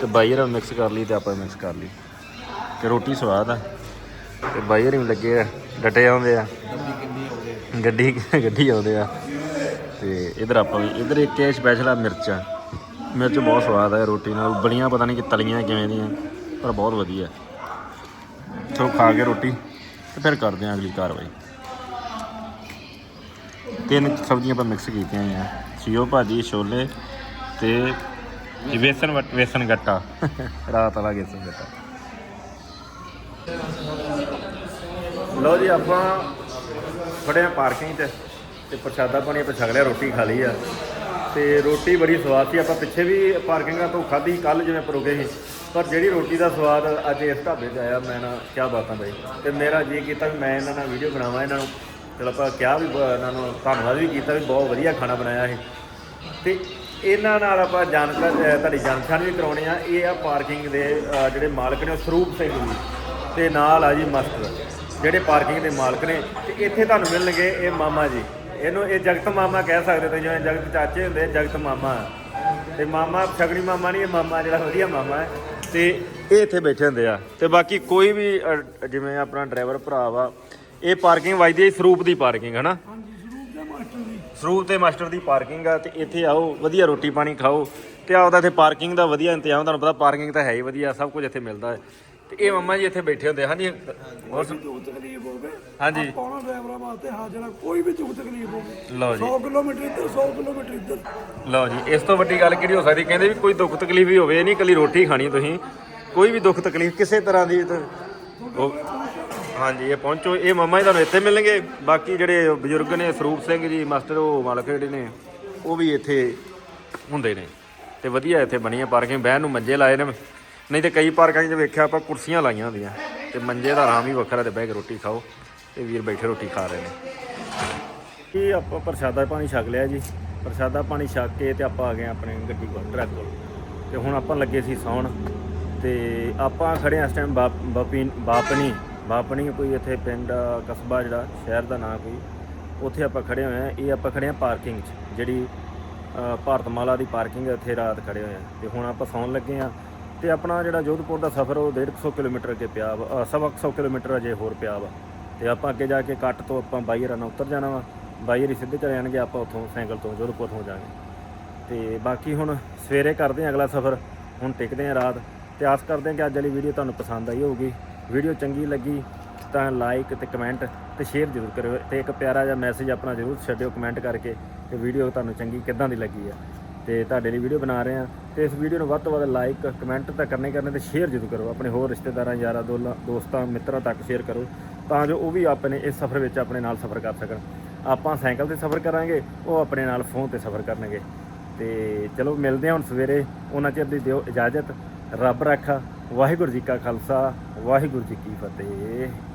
ਤੇ ਬਾਈ ਮਿਕਸ ਕਰ ਲਈ ਤੇ ਆਪਾਂ ਮਿਕਸ ਕਰ ਲਈ। ਤੇ ਰੋਟੀ ਸਵਾਦ ਆ। ਤੇ ਬਾਈ ਹਰੀ ਵੀ ਲੱਗੇ ਆ, ਡਟੇ ਆਉਂਦੇ ਆ। ਗੱਡੀ ਗੱਡੀ ਆਉਂਦੇ ਆ। ਤੇ ਇਧਰ ਆਪਾਂ ਵੀ, ਇਧਰ ਇੱਕ ਇਹ ਸਪੈਸ਼ਲ ਆ ਮਿਰਚਾਂ। ਮਿਰਚ ਬਹੁਤ ਸਵਾਦ ਆ ਰੋਟੀ ਨਾਲ। ਉਬਲੀਆਂ ਪਤਾ ਨਹੀਂ ਕਿ ਤਲੀਆਂ ਕਿਵੇਂ ਦੀਆਂ ਪਰ ਬਹੁਤ ਵਧੀਆ ਚਲੋ ਖਾ ਕੇ ਰੋਟੀ ਤੇ ਫਿਰ ਕਰਦੇ ਆ ਅਗਲੀ ਕਾਰਵਾਈ। ਤਿੰਨ ਸਬਜ਼ੀਆਂ ਆਪਾਂ ਮਿਕਸ ਕੀਤੀਆਂ ਆ ਸੀਓ ਭਾਜੀ ਛੋਲੇ ਤੇ ਵੇਸਨ ਵਟ- ਵੇਸਨ ਗੱਟਾ। ਰਾਤ ਵਾਲਾ ਵੇਸਨ ਗੱਟਾ। ਲਓ ਜੀ ਆਪਾਂ ਖੜੇ ਆ ਪਾਰਕਿੰਗ 'ਚ ਤੇ ਪ੍ਰਸ਼ਾਦਾ ਪਾਣੀ ਲਿਆ ਰੋਟੀ ਖਾ ਲਈ ਆ। ਤੇ ਰੋਟੀ ਬੜੀ ਸਵਾਦ ਸੀ। ਆਪਾਂ ਪਿੱਛੇ ਵੀ ਪਾਰਕਿੰਗਾਂ ਤੋਂ ਖਾਧੀ ਕੱਲ ਜਿਵੇਂ ਪਰ ਰੁਕੇ ਸੀ। ਪਰ ਜਿਹੜੀ ਰੋਟੀ ਦਾ ਸਵਾਦ ਅੱਜ ਇਸ ਢਾਬੇ 'ਤੇ ਆਇਆ, ਮੈਂ ਨਾ ਕੀ ਬਾਤਾਂ ਬਈ। ਤੇ ਮੇਰਾ ਜੀ ਕੀਤਾ ਵੀ ਮੈਂ ਇਹਨਾਂ ਨਾਲ ਵੀਡੀਓ ਬਣਾਵਾਂ ਇਹਨਾਂ ਨੂੰ। ਚਲੋ ਆਪਾਂ ਕਿਹਾ ਵੀ ਬ- ਇਹਨਾਂ ਨੂੰ ਧੰਨਵਾਦ ਵੀ ਕੀਤਾ ਵੀ ਬਹੁਤ ਵਧੀਆ ਖਾਣਾ ਬਣਾਇਆ ਇਹ। ਤੇ ਇਹਨਾਂ ਨਾਲ ਆਪਾਂ ਜਾਣਕਾਰ ਤੁਹਾਡੀ ਜਾਣਕਾਰੀ ਵੀ ਕਰਾਉਣੀ ਆ। ਇਹ ਆ ਪਾਰਕਿੰਗ ਦੇ ਜਿਹੜੇ ਮਾਲਕ ਨੇ ਉਹ ਸਰੂਪ ਸਿੰਘ ਜੀ। ਤੇ ਨਾਲ ਆ ਜੀ ਮਾਸਟਰ। ਜਿਹੜੇ ਪਾਰਕਿੰਗ ਦੇ ਮਾਲਕ ਨੇ। ਤੇ ਇੱਥੇ ਤੁਹਾਨੂੰ ਮਿਲਣਗੇ ਇਹ ਮਾਮਾ ਜੀ। ਇਹਨੂੰ ਇਹ ਜਗਤ ਮਾਮਾ ਕਹਿ ਸਕਦੇ ਤੁਸੀਂ ਜਿਵੇਂ ਜਗਤ ਚਾਚੇ ਹੁੰਦੇ ਜਗਤ ਮਾਮਾ। ਤੇ ਮਾਮਾ ਛਗੜੀ ਮਾਮਾ ਨਹੀਂ ਇਹ ਮਾਮਾ ਜਿਹੜਾ ਵਧੀਆ ਮਾਮਾ ਹੈ। ਤੇ ਇਹ ਇੱਥੇ ਬੈਠੇ ਹੁੰਦੇ ਆ। ਤੇ ਬਾਕੀ ਕੋਈ ਵੀ ਅ, ਜਿਵੇਂ ਆਪਣਾ ਡਰਾਈਵਰ ਭਰਾ ਵਾ ਇਹ ਪਾਰਕਿੰਗ ਵੱਜਦੀ ਹੈ ਸਰੂਪ ਦੀ ਪਾਰਕਿੰਗ ਹੈ ਨਾ ਸਰੂਪ ਤੇ ਮਾਸਟਰ ਦੀ। ਪਾਰਕਿੰਗ ਆ ਤੇ ਇੱਥੇ ਆਓ ਵਧੀਆ ਰੋਟੀ ਪਾਣੀ ਖਾਓ। ਤੇ ਆਪਦਾ ਇੱਥੇ ਪਾਰਕਿੰਗ ਦਾ ਵਧੀਆ ਇੰਤਜ਼ਾਮ ਤੁਹਾਨੂੰ ਪਤਾ ਪਾਰਕਿੰਗ ਤਾਂ ਹੈ ਹੀ ਵਧੀਆ ਸਭ ਕੁਝ ਇੱਥੇ ਮਿਲਦਾ ਹੈ। ਤੇ ਇਹ ਮੰਮਾ ਜੀ ਇੱਥੇ ਬੈਠੇ ਹੁੰਦੇ ਆ। ਹਾਂਜੀ? ਹੋਰ ਸੁਣ- ਤਕਲੀਫ ਹੋਵੇ ਹਾਂਜੀ। ਪਾਉਣਾ ਡਰਾਈਵਰਾਂ ਵਾਸਤੇ ਹਾਜ਼ਰ ਆ ਕੋਈ ਵੀ ਦੁੱਖ ਤਕਲੀਫ ਹੋਵੇ। ਲਓ ਜੀ। 100 ਕਿਲੋਮੀਟਰ ਇੱਧਰ 100 ਕਿਲੋਮੀਟਰ ਇੱਧਰ। ਲਓ ਜੀ ਇਸ ਤੋਂ ਵੱਡੀ ਗੱਲ ਕਿਹੜੀ ਹੋ ਸਕਦੀ? ਕਹਿੰਦੇ ਵੀ ਕੋਈ ਦੁੱਖ ਤਕਲੀਫ ਹੀ ਹੋਵੇ ਨਹੀਂ ਇਕੱਲੀ ਰੋਟੀ ਖਾਣੀ ਤੁਸੀਂ। ਕੋਈ ਵੀ ਦੁੱਖ ਤਕਲੀਫ ਕਿਸੇ ਤਰ੍ਹਾਂ ਦੀ ਹਾਂਜੀ ਇਹ ਪਹੁੰਚੋ। ਇਹ ਮੰਮਾ ਜੀ ਤੁਹਾਨੂੰ ਇੱਥੇ ਮਿਲਣਗੇ। ਬਾਕੀ ਜਿਹੜੇ ਬਜ਼ੁਰਗ ਨੇ ਸਰੂਪ ਸਿੰਘ ਜੀ ਮਾਸਟਰ ਉਹ ਮਾਲਕ ਜਿਹੜੇ ਨੇ ਉਹ ਵੀ ਇੱਥੇ ਹੁੰਦੇ ਨੇ। ਤੇ ਵਧੀਆ ਇੱਥੇ ਬਣੀ ਪਾਰਕਿੰਗ ਬਹਿਣ ਨੂੰ ਮੰਜੇ ਲਾਏ ਨੇ। ਨਹੀਂ ਤੇ ਕਈ ਪਾਰਕਾਂ 'ਚ ਵੇਖਿਆ ਆਪਾਂ ਕੁਰਸੀਆਂ ਲਾਈਆਂ ਹੁੰਦੀਆਂ। ਤੇ ਮੰਜੇ ਦਾ ਆਰਾਮ ਹੀ ਵੱਖਰਾ ਤੇ ਬਹਿ ਕੇ ਰੋਟੀ ਖਾਓ। ਤੇ ਵੀਰ ਬੈਠੇ ਰੋਟੀ ਖਾ ਰਹੇ ਨੇ। ਇਹ ਆਪਾਂ ਪ੍ਰਸ਼ਾਦਾ ਪਾਣੀ ਛਕ ਲਿਆ ਜੀ। ਪ੍ਰਸ਼ਾਦਾ ਪਾਣੀ ਛਕ ਕੇ ਤੇ ਆਪਾਂ ਆ ਗਏ ਆਪਣੇ ਗੱਡੀ ਕੋਲ ਟਰੱਕ ਕੋਲ। ਤੇ ਹੁਣ ਆਪਾਂ ਲੱਗੇ ਸੀ ਸੌਣ। ਤੇ ਆਪਾਂ ਖੜੇ ਆ ਇਸ ਟਾਈਮ ਬਾਪੀ ਬਾਪਨੀ ਬਾਪਨੀ ਕੋਈ ਇੱਥੇ ਪਿੰਡ ਕਸਬਾ ਜਿਹੜਾ ਸ਼ਹਿਰ ਦਾ ਨਾਂ ਕੋਈ ਉੱਥੇ ਆਪਾਂ ਖੜੇ ਹੋਏ ਆ ਇਹ ਆਪਾਂ ਖੜੇ ਆ ਪਾਰਕਿੰਗ 'ਚ ਜਿਹੜੀ ਭਾਰਤਮਾਲਾ ਦੀ ਪਾਰਕਿੰਗ ਹੈ ਉੱਥੇ ਰਾਤ ਖੜੇ ਹੋਏ ਆ ਤੇ ਹੁਣ ਆਪਾਂ ਸੌਣ ਲੱਗੇ ਆ ਤੇ ਆਪਣਾ ਜਿਹੜਾ ਜੋਧਪੁਰ ਦਾ ਸਫ਼ਰ ਉਹ 150 ਕਿਲੋਮੀਟਰ ਅੱਗੇ ਪਿਆ ਵਾ ਅ, ਸਵਾ ਕੁ ਸੌ ਕਿਲੋਮੀਟਰ ਅਜੇ ਹੋਰ ਪਿਆ ਵਾ। ਤੇ ਆਪਾਂ ਅੱਗੇ ਜਾ ਕੇ ਕੱਟ ਤੋਂ ਆਪਾਂ ਬਾਈ ਹਰਾਂ ਨਾਲ ਉਤਰ ਜਾਣਾ ਵਾ। ਬਾਈ ਹਰੀ ਸਿੱਧੇ ਚਲੇ ਜਾਣਗੇ, ਆਪਾਂ ਉੱਥੋਂ ਸਾਈਕਲ ਤੋਂ ਜੋਧਪੁਰ ਤੋਂ ਜਾਵਾਂਗੇ। ਤੇ ਬਾਕੀ ਹੁਣ ਸਵੇਰੇ ਕਰਦੇ ਹਾਂ ਅਗਲਾ ਸਫ਼ਰ, ਹੁਣ ਟਿਕਦੇ ਹਾਂ ਰਾਤ। ਤੇ ਆਸ ਕਰਦੇ ਹਾਂ ਕਿ ਅੱਜ ਵਾਲੀ ਵੀਡੀਓ ਤੁਹਾਨੂੰ ਪਸੰਦ ਆਈ ਹੋਊਗੀ। ਵੀਡੀਓ ਚੰਗੀ ਲੱਗੀ ਤਾਂ ਲਾਈਕ ਤੇ ਕਮੈਂਟ ਤੇ ਸ਼ੇਅਰ ਜ਼ਰੂਰ ਕਰਿਓ ਤੇ ਇੱਕ ਪਿਆਰਾ ਜਿਹਾ ਮੈਸੇਜ ਆਪਣਾ ਜ਼ਰੂਰ ਛੱਡਿਓ ਕਮੈਂਟ ਕਰਕੇ ਕਿ ਵੀਡੀਓ ਤੁਹਾਨੂੰ ਚੰਗੀ ਕਿੱਦਾਂ ਦੀ ਲੱਗੀ ਆ। ਤੇ ਤੁਹਾਡੇ ਲਈ ਵੀਡੀਓ ਬਣਾ ਰਹੇ ਆ ਤੇ ਇਸ ਵੀਡੀਓ ਨੂੰ ਵੱਧ ਤੋਂ ਵੱਧ ਲਾਈਕ ਕਮੈਂਟ ਤਾਂ ਕਰਨੇ ਕਰਨੇ ਤੇ ਸ਼ੇਅਰ ਜ਼ਰੂਰ ਕਰੋ। ਆਪਣੇ ਹੋਰ ਰਿਸ਼ਤੇਦਾਰਾਂ, ਯਾਰਾਂ, ਦੋਲਾ, ਦੋਸਤਾਂ, ਮਿੱਤਰਾਂ ਤੱਕ ਸ਼ੇਅਰ ਕਰੋ ਤਾਂ ਜੋ ਉਹ ਵੀ ਆਪਣੇ ਇਸ ਸਫ਼ਰ ਵਿੱਚ ਆਪਣੇ ਨਾਲ ਸਫ਼ਰ ਕਰ ਸਕਣ। ਆਪਾਂ ਸਾਈਕਲ ਤੇ ਸਫ਼ਰ ਕਰਾਂਗੇ, ਉਹ ਆਪਣੇ ਨਾਲ ਫੋਨ ਤੇ ਸਫ਼ਰ ਕਰਨਗੇ। ਤੇ ਚਲੋ ਮਿਲਦੇ ਹਾਂ ਹੁਣ ਸਵੇਰੇ। ਉਹਨਾਂ ਚਿਰ ਦੀ ਦਿਓ ਇਜਾਜ਼ਤ। ਰੱਬ ਰੱਖਾ। ਵਾਹਿਗੁਰੂ ਜੀ ਕਾ ਖਾਲਸਾ। ਵਾਹਿਗੁਰੂ ਜੀ ਕੀ ਫਤਿਹ।